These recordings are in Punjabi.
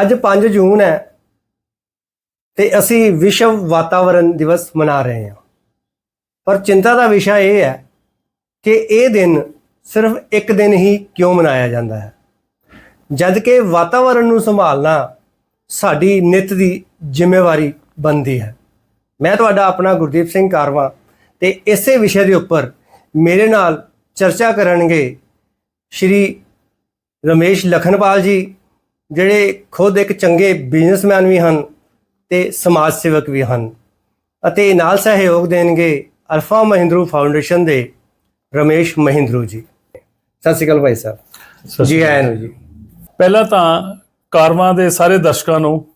ਅੱਜ 5 ਜੂਨ ਹੈ ਤੇ ਅਸੀਂ ਵਿਸ਼ਵ ਵਾਤਾਵਰਣ ਦਿਵਸ ਮਨਾ ਰਹੇ ਹਾਂ। ਪਰ ਚਿੰਤਾ ਦਾ ਵਿਸ਼ਾ ਇਹ ਹੈ ਕਿ ਇਹ ਦਿਨ ਸਿਰਫ ਇੱਕ ਦਿਨ ਹੀ ਕਿਉਂ ਮਨਾਇਆ ਜਾਂਦਾ ਹੈ? ਜਦ ਕਿ ਵਾਤਾਵਰਣ ਨੂੰ ਸੰਭਾਲਣਾ ਸਾਡੀ ਨਿੱਤ ਦੀ ਜ਼ਿੰਮੇਵਾਰੀ ਬਣਦੀ ਹੈ। ਮੈਂ ਤੁਹਾਡਾ ਆਪਣਾ ਗੁਰਦੀਪ ਸਿੰਘ ਕਾਰਵਾ ਤੇ ਇਸੇ ਵਿਸ਼ੇ ਦੇ ਉੱਪਰ ਮੇਰੇ ਨਾਲ ਚਰਚਾ ਕਰਨਗੇ ਸ਼੍ਰੀ ਰਮੇਸ਼ ਲਖਨਪਾਲ ਜੀ ਜਿਹੜੇ ਖੁਦ ਇੱਕ ਚੰਗੇ ਬਿਜ਼ਨਸਮੈਨ ਵੀ ਹਨ ਤੇ ਸਮਾਜ ਸੇਵਕ ਵੀ ਹਨ। ਅਤੇ ਨਾਲ ਸਹਿਯੋਗ ਦੇਣਗੇ ਅਲਫਾ ਮਹਿੰਦਰੂ ਫਾਊਂਡੇਸ਼ਨ ਦੇ ਰਮੇਸ਼ ਮਹਿੰਦਰੂ ਜੀ। ਸਤਿ ਸ਼੍ਰੀ ਅਕਾਲ ਭਾਈ ਸਾਹਿਬ। ਜੀ ਆਇਆਂ ਨੂੰ ਜੀ। ਪਹਿਲਾਂ ਤਾਂ ਕਾਰਵਾਂ ਦੇ ਸਾਰੇ ਦਰਸ਼ਕਾਂ ਨੂੰ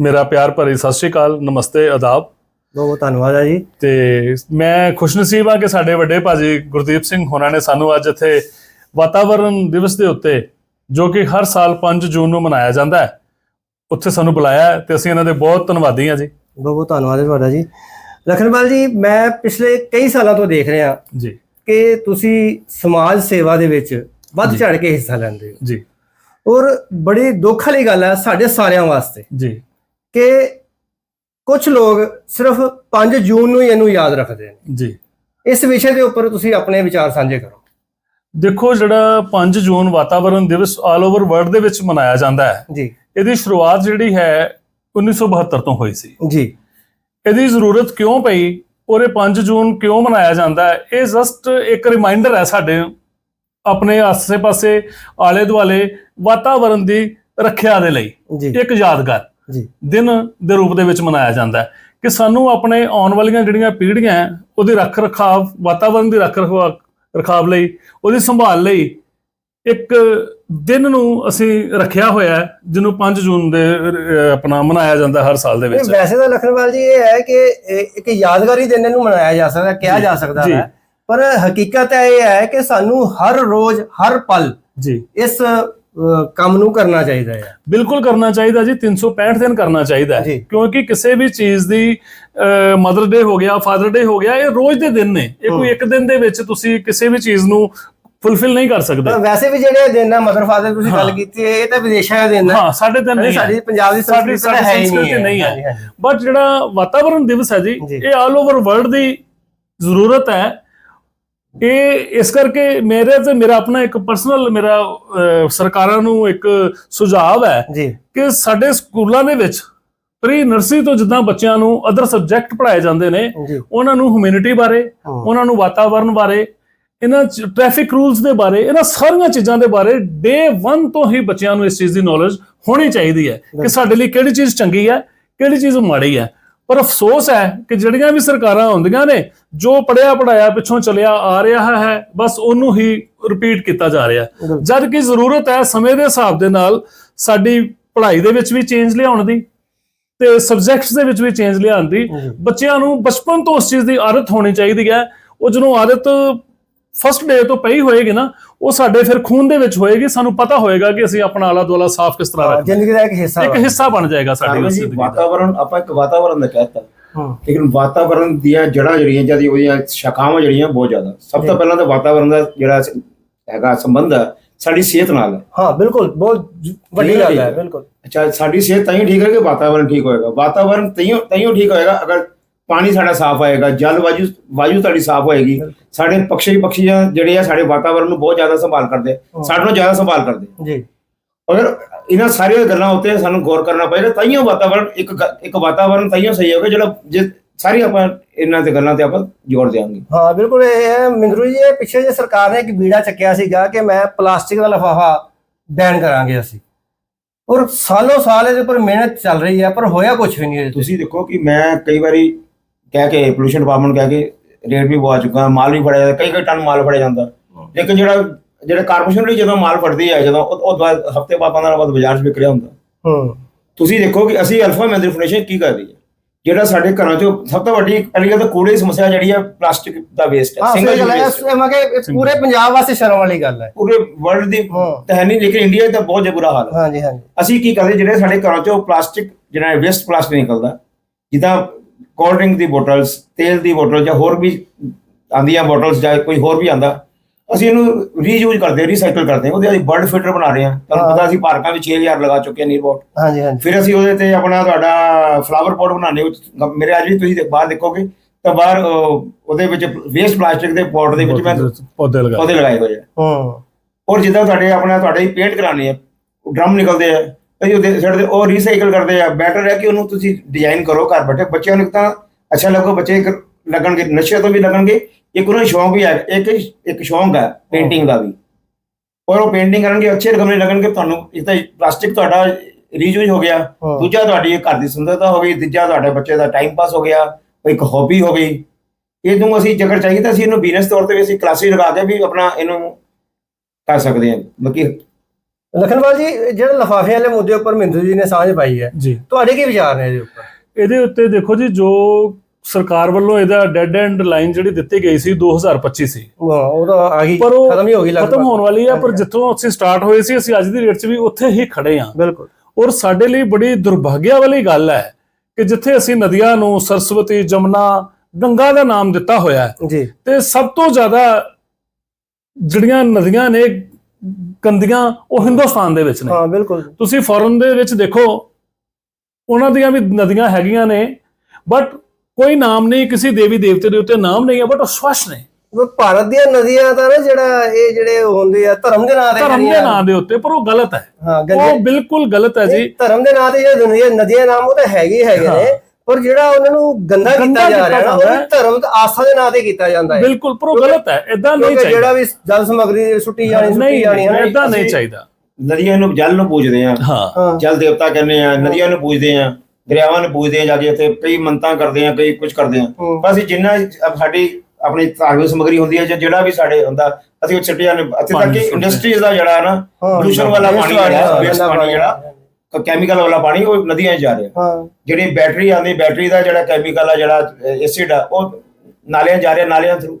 ਮੇਰਾ ਪਿਆਰ ਭਰੀ ਸਤਿ ਸ਼੍ਰੀ ਅਕਾਲ ਨਮਸਤੇ ਆਦਾਬ। ਬਹੁਤ ਬਹੁਤ ਧੰਨਵਾਦ ਹੈ ਜੀ। ਤੇ ਮੈਂ ਖੁਸ਼ਨਸੀਬ ਹਾਂ ਕਿ ਸਾਡੇ ਵੱਡੇ ਭਾਜੀ ਗੁਰਦੀਪ ਸਿੰਘ ਹੋਰਾਂ ਨੇ ਸਾਨੂੰ ਅੱਜ ਇੱਥੇ ਵਾਤਾਵਰਣ ਦਿਵਸ ਦੇ ਉੱਤੇ ਜੋ ਕਿ ਹਰ ਸਾਲ 5 ਜੂਨ ਨੂੰ ਮਨਾਇਆ ਜਾਂਦਾ ਹੈ। ਉੱਥੇ ਸਾਨੂੰ ਬੁਲਾਇਆ ਹੈ ਤੇ ਅਸੀਂ ਇਹਨਾਂ ਦੇ ਬਹੁਤ ਧੰਨਵਾਦੀ ਹਾਂ ਜੀ। ਬਹੁਤ ਬਹੁਤ ਧੰਨਵਾਦ ਹੈ ਤੁਹਾਡਾ ਜੀ। ਲਖਨਪਾਲ ਜੀ ਮੈਂ ਪਿਛਲੇ ਕਈ ਸਾਲਾਂ ਤੋਂ ਦੇਖ ਰਿਹਾ ਜੀ। ਕਿ ਤੁਸੀਂ ਸਮਾਜ ਸੇਵਾ ਦੇ ਵਿੱਚ ਵੱਧ ਚੜ ਕੇ ਹਿੱਸਾ ਲੈਂਦੇ ਹੋ। ਜੀ। ਔਰ ਬੜੀ ਦੁੱਖ ਵਾਲੀ ਗੱਲ ਹੈ ਸਾਡੇ ਸਾਰਿਆਂ ਵਾਸਤੇ ਜੀ। ਕਿ ਕੁਝ ਲੋਕ ਸਿਰਫ 5 ਜੂਨ ਨੂੰ ਹੀ ਇਹਨੂੰ ਯਾਦ ਰੱਖਦੇ ਨੇ। ਜੀ। ਇਸ ਵਿਸ਼ੇ ਦੇ ਉੱਪਰ ਤੁਸੀਂ ਆਪਣੇ ਵਿਚਾਰ ਸਾਂਝੇ ਕਰੋ। ਦੇਖੋ ਜਿਹੜਾ 5 ਜੂਨ ਵਾਤਾਵਰਣ ਦਿਵਸ ਆਲ ਓਵਰ ਵਰਲਡ ਦੇ ਵਿੱਚ ਮਨਾਇਆ ਜਾਂਦਾ ਹੈ ਜੀ। ਇਹਦੀ ਸ਼ੁਰੂਆਤ ਜਿਹੜੀ ਹੈ 1972 ਤੋਂ ਹੋਈ ਸੀ। ਜੀ। ਇਹਦੀ ਜ਼ਰੂਰਤ ਕਿਉਂ ਪਈ? ਔਰ ਇਹ 5 ਜੂਨ ਕਿਉਂ ਮਨਾਇਆ ਜਾਂਦਾ ਹੈ? ਇਹ ਜਸਟ ਇੱਕ ਰਿਮਾਈਂਡਰ ਹੈ ਸਾਡੇ ਆਪਣੇ ਆਸੇ-ਪਾਸੇ ਆਲੇ ਦੁਆਲੇ ਵਾਤਾਵਰਣ ਦੀ ਰੱਖਿਆ ਦੇ ਲਈ। ਇੱਕ ਯਾਦਗਾਰ। ਜੀ। ਦਿਨ ਦੇ ਰੂਪ ਦੇ ਵਿੱਚ ਮਨਾਇਆ ਜਾਂਦਾ ਹੈ ਕਿ ਸਾਨੂੰ ਆਪਣੇ ਆਉਣ ਵਾਲੀਆਂ ਜਿਹੜੀਆਂ ਪੀੜ੍ਹੀਆਂ ਉਹਦੀ ਰੱਖ ਰਖਾਵ ਵਾਤਾਵਰਣ ਦੀ ਰੱਖ ਰਖਾਵ ਰਖਾਵ ਲਈ ਉਹਦੀ ਸੰਭਾਲ ਲਈ ਇੱਕ ਦਿਨ ਨੂੰ ਅਸੀਂ ਰੱਖਿਆ ਹੋਇਆ ਹੈ ਜਿਹਨੂੰ 5 ਜੂਨ ਦੇ ਆਪਣਾ ਮਨਾਇਆ ਜਾਂਦਾ ਹਰ ਸਾਲ ਦੇ ਵਿੱਚ। ਵੈਸੇ ਤਾਂ ਲਖਨਪਾਲ ਜੀ ਇਹ ਹੈ ਕਿ ਇੱਕ ਯਾਦਗਾਰੀ ਦਿਨ ਇਹਨੂੰ ਮਨਾਇਆ ਜਾ ਸਕਦਾ ਕਿਹਾ ਜੀ, ਸਕਦਾ। ਹੈ। ਪਰ ਹਕੀਕਤ ਇਹ ਹੈ ਕਿ ਸਾਨੂੰ ਹਰ ਰੋਜ਼ ਹਰ ਪਲ ਜੀ। ਇਸ ਕੰਮ ਨੂੰ ਕਰਨਾ ਚਾਹੀਦਾ ਹੈ। ਬਿਲਕੁਲ ਕਰਨਾ ਚਾਹੀਦਾ ਜੀ 365 ਦਿਨ ਕਰਨਾ ਚਾਹੀਦਾ ਹੈ। ਕਿਉਂਕਿ ਕਿਸੇ ਵੀ ਚੀਜ਼ ਦੀ ਮਦਰ ਡੇ ਹੋ ਗਿਆ ਫਾਦਰ ਡੇ ਹੋ ਗਿਆ ਇਹ ਰੋਜ਼ ਦੇ ਦਿਨ ਨੇ। ਇਹ ਕੋਈ ਇੱਕ ਦਿਨ ਦੇ ਵਿੱਚ ਤੁਸੀਂ ਕਿਸੇ ਵੀ ਚੀਜ਼ ਨੂੰ ਫੁੱਲਫਿਲ ਨਹੀਂ ਕਰ ਸਕਦੇ। ਵੈਸੇ ਵੀ ਜਿਹੜੇ ਦਿਨ ਆ ਮਦਰ ਫਾਦਰ ਤੁਸੀਂ ਗੱਲ ਕੀਤੀ ਇਹ ਤਾਂ ਵਿਦੇਸ਼ਾਂ ਦੇ ਦਿਨ ਹੈ ਹਾਂ ਸਾਡੇ ਦਿਨ ਨਹੀਂ ਸਾਡੀ ਪੰਜਾਬ ਦੀ ਸਾਡੀ ਸੰਸਕ੍ਰਿਤੀ ਨਹੀਂ ਹੈ। ਬਟ ਜਿਹੜਾ ਵਾਤਾਵਰਣ ਦਿਵਸ ਹੈ ਜੀ ਜੀ। ਇਹ ਆਲ ਓਵਰ ਵਰਲਡ ਦੀ ਜ਼ਰੂਰਤ ਹੈ। ਇਹ ਇਸ ਕਰਕੇ ਮੇਰੇ ਤੇ ਮੇਰਾ ਆਪਣਾ ਇੱਕ ਪਰਸਨਲ ਮੇਰਾ ਸਰਕਾਰਾਂ ਨੂੰ ਇੱਕ ਸੁਝਾਅ ਹੈ ਕਿ ਸਾਡੇ ਸਕੂਲਾਂ ਦੇ ਵਿੱਚ ਪ੍ਰੀ ਨਰਸਰੀ ਤੋਂ ਜਿੱਦਾਂ ਬੱਚਿਆਂ ਨੂੰ ਅਦਰ ਸਬਜੈਕਟ ਪੜ੍ਹਾਏ ਜਾਂਦੇ ਨੇ ਉਹਨਾਂ ਨੂੰ ਹਿਊਮੈਨਿਟੀ ਬਾਰੇ। ਉਹਨਾਂ ਨੂੰ ਵਾਤਾਵਰਣ ਬਾਰੇ ਇਹਨਾਂ ਟ੍ਰੈਫਿਕ ਰੂਲਸ ਦੇ ਬਾਰੇ ਇਹਨਾਂ ਸਾਰੀਆਂ ਚੀਜ਼ਾਂ ਦੇ ਬਾਰੇ ਡੇ 1 ਤੋਂ ਹੀ ਬੱਚਿਆਂ ਨੂੰ ਇਸ ਚੀਜ਼ ਦੀ ਨੌਲੇਜ ਹੋਣੀ ਚਾਹੀਦੀ ਹੈ ਕਿ ਸਾਡੇ ਲਈ ਕਿਹੜੀ ਚੀਜ਼ ਚੰਗੀ ਹੈ ਕਿਹੜੀ ਚੀਜ਼ ਮਾੜੀ ਹੈ। ਪਰ ਅਫਸੋਸ ਹੈ ਕਿ ਜਿਹੜੀਆਂ ਵੀ ਸਰਕਾਰਾਂ ਹੁੰਦੀਆਂ ਨੇ ਜੋ ਪੜਿਆ ਪੜਾਇਆ ਪਿੱਛੋਂ ਚੱਲਿਆ ਆ ਰਿਹਾ ਹੈ ਬਸ ਉਹਨੂੰ ਹੀ ਰਿਪੀਟ ਕੀਤਾ ਜਾ ਰਿਹਾ। ਜਦ ਕਿ ਜ਼ਰੂਰਤ ਹੈ ਸਮੇਂ ਦੇ ਹਿਸਾਬ ਦੇ ਨਾਲ ਸਾਡੀ ਪੜ੍ਹਾਈ ਦੇ ਵਿੱਚ ਵੀ ਚੇਂਜ ਲਿਆਉਣ ਦੀ ਤੇ ਸਬਜੈਕਟਸ ਦੇ ਵਿੱਚ ਵੀ ਚੇਂਜ ਲਿਆਉਣ ਦੀ। ਬੱਚਿਆਂ ਨੂੰ ਬਚਪਨ ਤੋਂ ਉਸ ਚੀਜ਼ ਦੀ ਆਦਤ ਹੋਣੀ ਚਾਹੀਦੀ ਹੈ ਉਹ ਜਦੋਂ ਆਦਤ ਫਸਟ ਡੇ ਤੋਂ ਪਈ ਹੋਏਗੀ ਨਾ ਉਹ ਸਾਡੇ ਫਿਰ ਖੂਨ ਦੇ ਵਿੱਚ ਹੋਏਗੀ ਸਾਨੂੰ ਪਤਾ ਹੋਏਗਾ ਕਿ ਅਸੀਂ ਆਪਣਾ ਆਲਾ ਦੁਆਲਾ ਸਾਫ਼ ਕਿਸ ਤਰ੍ਹਾਂ ਹਾਂ, ਰੱਖਣਾ ਜ਼ਿੰਦਗੀ ਦਾ ਇੱਕ ਹਿੱਸਾ ਇੱਕ। ਹਿੱਸਾ ਬਣ ਜਾਏਗਾ ਸਾਡੀ ਜ਼ਿੰਦਗੀ ਦਾ। ਵਾਤਾਵਰਣ ਆਪਾਂ ਇੱਕ ਵਾਤਾਵਰਣ ਦਾ ਕਹਿਤਾ ਹਾਂ। ਲੇਕਿਨ ਵਾਤਾਵਰਣ ਦੀਆਂ ਜੜ੍ਹਾਂ ਜਿਹੜੀਆਂ ਜਿਹਦੀ ਉਹਦੀਆਂ ਸ਼ਾਖਾਵਾਂ ਜਿਹੜੀਆਂ ਬਹੁਤ ਜ਼ਿਆਦਾ। ਸਭ। ਤੋਂ ਪਹਿਲਾਂ ਤਾਂ ਵਾਤਾਵਰਣ ਦਾ ਜਿਹੜਾ ਹੈਗਾ ਸੰਬੰਧ ਹੈ ਸਾਡੀ ਸਿਹਤ ਨਾਲ ਹੈ। ਹਾਂ ਬਿਲਕੁਲ ਬਹੁਤ ਵੱਡੀ ਹੈ, ਗੱਲ ਹੈ ਹੈ। ਬਿਲਕੁਲ। ਅੱਛਾ ਸਾਡੀ ਸਿਹਤ ਤਾਂ ਹੀ ਠੀਕ ਹੈ ਕਿ ਵਾਤਾਵਰਣ ਠੀਕ ਹੋਏਗਾ। ਵਾਤਾਵਰਣ ਤਈਓ ਤਈਓ ਠੀਕ ਹੋਏਗਾ ਅਗਰ ਪਾਣੀ ਸਾਡਾ ਸਾਫ਼ ਆਏਗਾ ਜਲ ਵਾਯੂ ਵਾਯੂ ਸਾਡੀ ਸਾਫ਼ ਹੋਏਗੀ। ਸਾਡੇ ਪਕਸ਼ੀ ਪਕਸ਼ੀਆਂ ਜਿਹੜੇ ਆ ਸਾਡੇ ਵਾਤਾਵਰਣ ਨੂੰ ਬਹੁਤ ਜ਼ਿਆਦਾ ਸੰਭਾਲ ਕਰਦੇ। ਸਾਡੇ ਨਾਲੋਂ ਜ਼ਿਆਦਾ ਸੰਭਾਲ ਕਰਦੇ। ਜੀ। ਅਗਰ ਇਹਨਾਂ ਸਾਰੀਆਂ ਗੱਲਾਂ ਉੱਤੇ ਸਾਨੂੰ ਗੌਰ ਕਰਨਾ ਪਏਗਾ ਤਾਈਓ ਵਾਤਾਵਰਣ ਇੱਕ ਇੱਕ ਵਾਤਾਵਰਣ ਤਾਈਓ ਸਹੀ ਹੋਗਾ ਜਿਹੜਾ ਜੇ ਸਾਰੀ ਆਪਾਂ ਇਹਨਾਂ ਤੇ ਗੱਲਾਂ ਤੇ ਆਪਾਂ ਜੋੜ ਦਿਆਂਗੇ। ਹਾਂ ਬਿਲਕੁਲ ਇਹ ਹੈ ਮਿੰਦਰੂ ਜੀ ਇਹ ਪਿੱਛੇ ਜੇ ਸਰਕਾਰ ਨੇ ਇੱਕ ਬੀੜਾ ਚੱਕਿਆ ਸੀਗਾ ਕਿ ਮੈਂ ਪਲਾਸਟਿਕ ਦਾ ਲਿਫਾਫਾ ਬੈਨ ਕਰਾਂਗੇ ਅਸੀਂ। ਔਰ ਸਾਲੋਂ ਸਾਲ ਇਹਦੇ ਉੱਪਰ ਮਿਹਨਤ ਚੱਲ ਰਹੀ ਹੈ ਪਰ ਹੋਇਆ ਕੁਝ ਵੀ ਨਹੀਂ ਤੁਸੀਂ ਦੇਖੋ ਕਿ ਮੈਂ ਕਈ ਵਾਰੀ ਕਹਿ ਕੇ ਪੋਲੂਸ਼ਨ ਡਿਪਾਰਟਮੈਂਟ ਕਹਿ ਕੇ ਰੇਟ ਵੀ ਪਵਾ ਚੁੱਕਾ ਮਾਲ ਵੀ ਫੜਿਆ ਜਾਂਦਾ ਕਈ ਕਈ ਟਨ ਮਾਲ ਫੜਿਆ ਜਾਂਦਾ। ਲੇਕਿਨ ਜਿਹੜਾ ਜਿਹੜੇ ਕਾਰਪੋਰੇਸ਼ਨ ਲਈ ਜਦੋਂ ਮਾਲ ਫੜਦੀ ਹੈ ਜਦੋਂ ਉਹ ਉਹ ਹਫ਼ਤੇ ਬਾਅਦ 15 ਬਾਅਦ ਬਾਜ਼ਾਰ 'ਚ ਵਿਕ ਰਿਹਾ ਹੁੰਦਾ। ਹੂੰ। ਤੁਸੀਂ ਦੇਖੋ ਕਿ ਅਸੀਂ ਅਲਫਾ ਮੈਂਦਰ ਫਾਊਂਡੇਸ਼ਨ ਕੀ ਕਰ ਰਹੀ ਹੈ ਜਿਹੜਾ ਸਾਡੇ ਘਰਾਂ 'ਚੋਂ ਸਭ ਤੋਂ ਵੱਡੀ ਪਹਿਲੀ ਗੱਲ ਤਾਂ ਕੂੜੇ ਦੀ ਸਮੱਸਿਆ ਜਿਹੜੀ ਹੈ ਪਲਾਸਟਿਕ ਦਾ ਵੇਸਟ ਹੈ ਹਾਂ ਸਿੰਗਲ ਗੱਲ ਹੈ ਯੂਜ਼ ਇਸ- ਮੈਂ ਕਿ ਪੂਰੇ ਪੰਜਾਬ ਵਾਸਤੇ ਸ਼ਰਮ ਵਾਲੀ ਗੱਲ ਹੈ। ਪੂਰੇ ਵਰਲਡ ਦੀ ਹਾਂ। ਤਾਂ ਹੈ ਨਹੀਂ ਲੇਕਿਨ ਇੰਡੀਆ 'ਚ ਤਾਂ ਬਹੁਤ ਬੁਰਾ ਹਾਲ ਹੈ। ਹਾਂਜੀ ਹਾਂਜੀ। ਅਸੀਂ ਕੀ ਕਰਦੇ ਜਿਹੜੇ ਸਾਡੇ ਘਰਾਂ 'ਚੋਂ ਪਲਾਸਟਿਕ ਜਿਹੜਾ ਵੇਸਟ ਪਲਾਸਟਿਕ ਨਿਕਲਦਾ ਜਿੱਦਾਂ ਕੋਲਡ ਡਰਿੰਕ ਦੀ ਬੋਟਲਸ ਤੇਲ ਦੀ ਬੋਟਲ ਜਾਂ ਹੋਰ ਵੀ ਆਂਦੀਆਂ ਬੋਟਲਸ ਜਾਂ ਕੋਈ ਹੋਰ ਵੀ ਆਂਦਾ ਅਸੀਂ ਇਹਨੂੰ ਰੀਯੂਜ਼ ਕਰਦੇ ਰੀਸਾਈਕਲ ਕਰਦੇ ਹਾਂ। ਉਹਦੇ ਅਸੀਂ ਬਰਡ ਫਿਲਟਰ ਬਣਾ ਰਹੇ ਹਾਂ। ਤੁਹਾਨੂੰ। ਪਤਾ ਅਸੀਂ ਪਾਰਕਾਂ ਵਿੱਚ 6000 ਲਗਾ ਚੁੱਕੇ ਹਾਂ ਨੀਰਬੋਟ ਹਾਂਜੀ ਹਾਂਜੀ। ਫਿਰ ਅਸੀਂ ਉਹਦੇ ਤੇ ਆਪਣਾ ਤੁਹਾਡਾ ਫਲਾਵਰ ਪੋਟ ਬਣਾਉਂਦੇ ਹਾਂ। ਮੇਰੇ ਅੱਜ ਵੀ ਤੁਸੀਂ ਬਾਹਰ ਦੇਖੋਗੇ ਤਾਂ ਬਾਹਰ ਉਹਦੇ ਵਿੱਚ ਵੇਸਟ ਪਲਾਸਟਿਕ ਦੇ ਪੋਟ ਦੇ ਵਿੱਚ ਮੈਂ ਪੌਦੇ ਲਗਾ ਪੌਦੇ ਲਗਾਏ ਹੋਏ ਆ। ਹੂੰ। ਔਰ ਜਿੱਦਾਂ ਤੁਹਾਡੇ ਆਪਣਾ ਤੁਹਾਡੇ ਪੇਂਟ ਕਰਾਣੇ ਆ ਡਰਮ ਨਿਕਲਦੇ ਆ। ਅਸੀਂ ਉਹਦੇ ਛੱਡਦੇ ਉਹ ਰੀਸਾਈਕਲ ਕਰਦੇ ਆ। ਬੈਟਰ ਹੈ ਕਿ ਉਹਨੂੰ ਤੁਸੀਂ ਡਿਜ਼ਾਈਨ ਕਰੋ ਘਰ ਬੈਠੇ। ਬੱਚਿਆਂ ਨੂੰ ਤਾਂ ਅੱਛਾ ਲੱਗੋ ਬੱਚੇ ਲੱਗਣਗੇ ਨਸ਼ੇ ਤੋਂ ਵੀ ਲੱਗਣਗੇ। ਇੱਕ ਉਹਨਾਂ ਨੂੰ ਸ਼ੌਂਕ ਵੀ ਹੈ। ਇੱਕ ਇੱਕ ਸ਼ੌਂਕ ਹੈ ਪੇਂਟਿੰਗ ਦਾ ਵੀ। ਔਰ ਉਹ ਪੇਂਟਿੰਗ ਕਰਨਗੇ ਅੱਛੇ ਗਮਲੇ ਲੱਗਣਗੇ। ਤੁਹਾਨੂੰ ਇੱਕ ਤਾਂ ਪਲਾਸਟਿਕ ਤੁਹਾਡਾ ਰੀਯੂਜ਼ ਹੋ ਗਿਆ। ਦੂਜਾ ਤੁਹਾਡੀ ਘਰ ਦੀ ਸੁੰਦਰਤਾ ਹੋ ਗਈ। ਤੀਜਾ ਤੁਹਾਡੇ ਬੱਚੇ ਦਾ ਟਾਈਮ ਪਾਸ ਹੋ ਗਿਆ। ਉਹ ਇੱਕ ਹੌਬੀ ਹੋ ਗਈ। ਇਹ ਨੂੰ ਅਸੀਂ ਜੇਕਰ ਚਾਹੀਏ ਤਾਂ ਅਸੀਂ ਇਹਨੂੰ ਬਿਜ਼ਨਸ ਤੌਰ ਤੇ ਵੀ ਅਸੀਂ ਕਲਾਸਿਸ ਲਗਾ ਕੇ ਵੀ ਆਪਣਾ ਇਹਨੂੰ ਕਰ ਸਕਦੇ ਹਾਂ। ਬਾਕੀ ਲਖਨਵਾਲ ਜੀ ਜਿਹੜਾ ਲਫਾਫੇ ਵਾਲੇ ਮੁੱਦੇ ਉੱਪਰ ਮਿੰਦੂ ਜੀ ਨੇ ਸਾਂਝ ਪਾਈ ਹੈ ਜੀ। ਤੁਹਾਡੇ ਕੀ ਵਿਚਾਰ ਨੇ ਇਹਦੇ ਉੱਪਰ? ਇਹਦੇ ਉੱਤੇ ਦੇਖੋ ਜੀ ਜੋ ਸਰਕਾਰ ਵੱਲੋਂ ਇਹਦਾ ਡੈਡ ਐਂਡ ਲਾਈਨ ਜਿਹੜੀ ਦਿੱਤੀ ਗਈ ਸੀ 2025 ਸੀ। ਉਹ ਤਾਂ ਆ ਗਈ ਖਤਮ ਹੀ ਹੋ ਗਈ ਖਤਮ ਹੋਣ ਵਾਲੀ ਹੈ ਪਰ ਹਾਂਜੀ, ਜਿੱਥੋਂ ਅਸੀਂ ਸਟਾਰਟ ਹੋਏ ਸੀ ਅਸੀਂ ਅੱਜ ਦੀ ਡੇਟ 'ਚ ਵੀ ਉੱਥੇ ਹੀ ਖੜੇ ਹਾਂ। ਬਿਲਕੁਲ। ਔਰ ਸਾਡੇ ਲਈ ਬੜੀ ਦੁਰਭਾਗਿਆ ਵਾਲੀ ਗੱਲ ਹੈ ਕਿ ਜਿੱਥੇ ਅਸੀਂ ਨਦੀਆਂ ਨੂੰ ਸਰਸਵਤੀ ਜਮਨਾ ਗੰਗਾ ਦਾ ਨਾਮ ਦਿੱਤਾ ਹੋਇਆ ਹੈ ਤੇ ਸਭ ਤੋਂ ਜ਼ਿਆਦਾ ਜਿਹੜੀਆਂ ਨਦੀਆਂ ਨੇ ਗੰਦੀਆਂ ਉਹ ਹਿੰਦੁਸਤਾਨ ਦੇ ਵਿੱਚ ਨੇ। ਹਾਂ ਬਿਲਕੁਲ। ਤੁਸੀਂ ਫੋਰਨ ਦੇ ਵਿੱਚ ਦੇਖੋ ਉਹਨਾਂ ਦੀਆਂ ਵੀ ਨਦੀਆਂ ਹੈਗੀਆਂ ਨੇ ਬਟ ਕੋਈ ਨਾਮ ਨਹੀਂ ਕਿਸੇ ਦੇਵੀ ਦੇਵਤੇ ਦੇ ਉੱਤੇ ਨਾਮ ਨਹੀਂ ਹੈ ਬਟ ਉਹ ਸਵੱਛ ਨੇ। ਭਾਰਤ ਦੀਆਂ ਨਦੀਆਂ ਤਾਂ ਨਾ ਜਿਹੜਾ ਇਹ ਜਿਹੜੇ ਹੁੰਦੇ ਆ ਧਰਮ ਦੇ ਨਾਂ ਤੇ ਧਰਮ ਦੇ ਨਾਂ ਦੇ ਉੱਤੇ ਪਰ ਉਹ ਗਲਤ ਹੈ। ਹਾਂ ਉਹ ਬਿਲਕੁਲ ਗਲਤ ਹੈ ਜੀ। ਧਰਮ ਦੇ ਨਾਂ ਤੇ ਜਿਹੜੇ ਨਦੀਆਂ ਨਾਮ ਉਹ ਤਾਂ ਹੈਗੇ ਹੈਗੇ ਨੇ। ਪਰ ਜਿਹੜਾ ਉਹਨਾਂ ਨੂੰ ਗੰਦਾ ਕੀਤਾ ਜਾ ਰਿਹਾ ਨਾ ਉਹ ਧਰਮ ਤੇ ਆਸਥਾ ਦੇ ਨਾਂ ਤੇ ਕੀਤਾ ਜਾਂਦਾ ਹੈ। ਬਿਲਕੁਲ ਪਰ ਉਹ ਗਲਤ ਹੈ ਇਦਾਂ ਨਹੀਂ ਕਿਉਂਕਿ ਜਿਹੜਾ ਚਾਹੀਦਾ। ਵੀ ਜਲ ਸਮਗਰੀ ਸੁੱਟੀ ਜਾਣੀ ਸੁੱਟੀ ਜਾਣੀ ਹੈ ਇਦਾਂ ਨਹੀਂ ਅਸੀਂ- ਚਾਹੀਦਾ। ਨਦੀਆਂ ਨੂੰ ਜਲ ਨੂੰ ਪੂਜਦੇ ਆ ਹਾਂ। ਜਲ ਦੇਵਤਾ ਕਹਿੰਦੇ ਆ ਨਦੀਆਂ ਨੂੰ ਪੂਜਦੇ ਆ ਦਰਿਆਵਾਂ ਨੂੰ ਪੂਜਦੇ ਆ ਜਾ ਕੇ ਉੱਥੇ ਕਈ ਮੰਤਾਂ ਕਰਦੇ ਆ ਕਈ ਕੁਝ ਕਰਦੇ ਆ ਅਸੀਂ ਜਿੰਨਾ ਸਾਡੀ ਆਪਣੀ ਧਾਰਮਿਕ ਸਮਗਰੀ ਹੁੰਦੀ ਹੈ ਜਾਂ ਜਿਹੜਾ ਵੀ ਸਾਡੇ ਹੁੰਦਾ ਅਸੀਂ ਉਹ ਛੱਡਿਆ ਨੇ ਕਿ ਸੁੱਟਦੇ। ਇੰਡਸਟਰੀਜ਼ ਦਾ ਜਿਹੜਾ ਨਾ ਪੋਲੂਸ਼ਨ ਵਾਲਾ ਪਾਣੀ ਜਿਹੜਾ ਹਾਂ, ਵੇਸਟ ਪਾਣੀ ਜਿਹੜਾ ਕੈਮੀਕਲ ਵਾਲਾ ਪਾਣੀ ਉਹ ਨਦੀਆਂ 'ਚ ਜਾ ਰਿਹਾ। ਹਾਂ। ਜਿਹੜੀ ਬੈਟਰੀ ਆਉਂਦੀ ਬੈਟਰੀ ਦਾ ਜਿਹੜਾ ਕੈਮੀਕਲ ਆ ਜਿਹੜਾ ਐਸਿਡ ਆ ਉਹ ਨਾਲਿਆਂ 'ਚ ਜਾ ਰਿਹਾ ਨਾਲਿਆਂ ਥਰੂ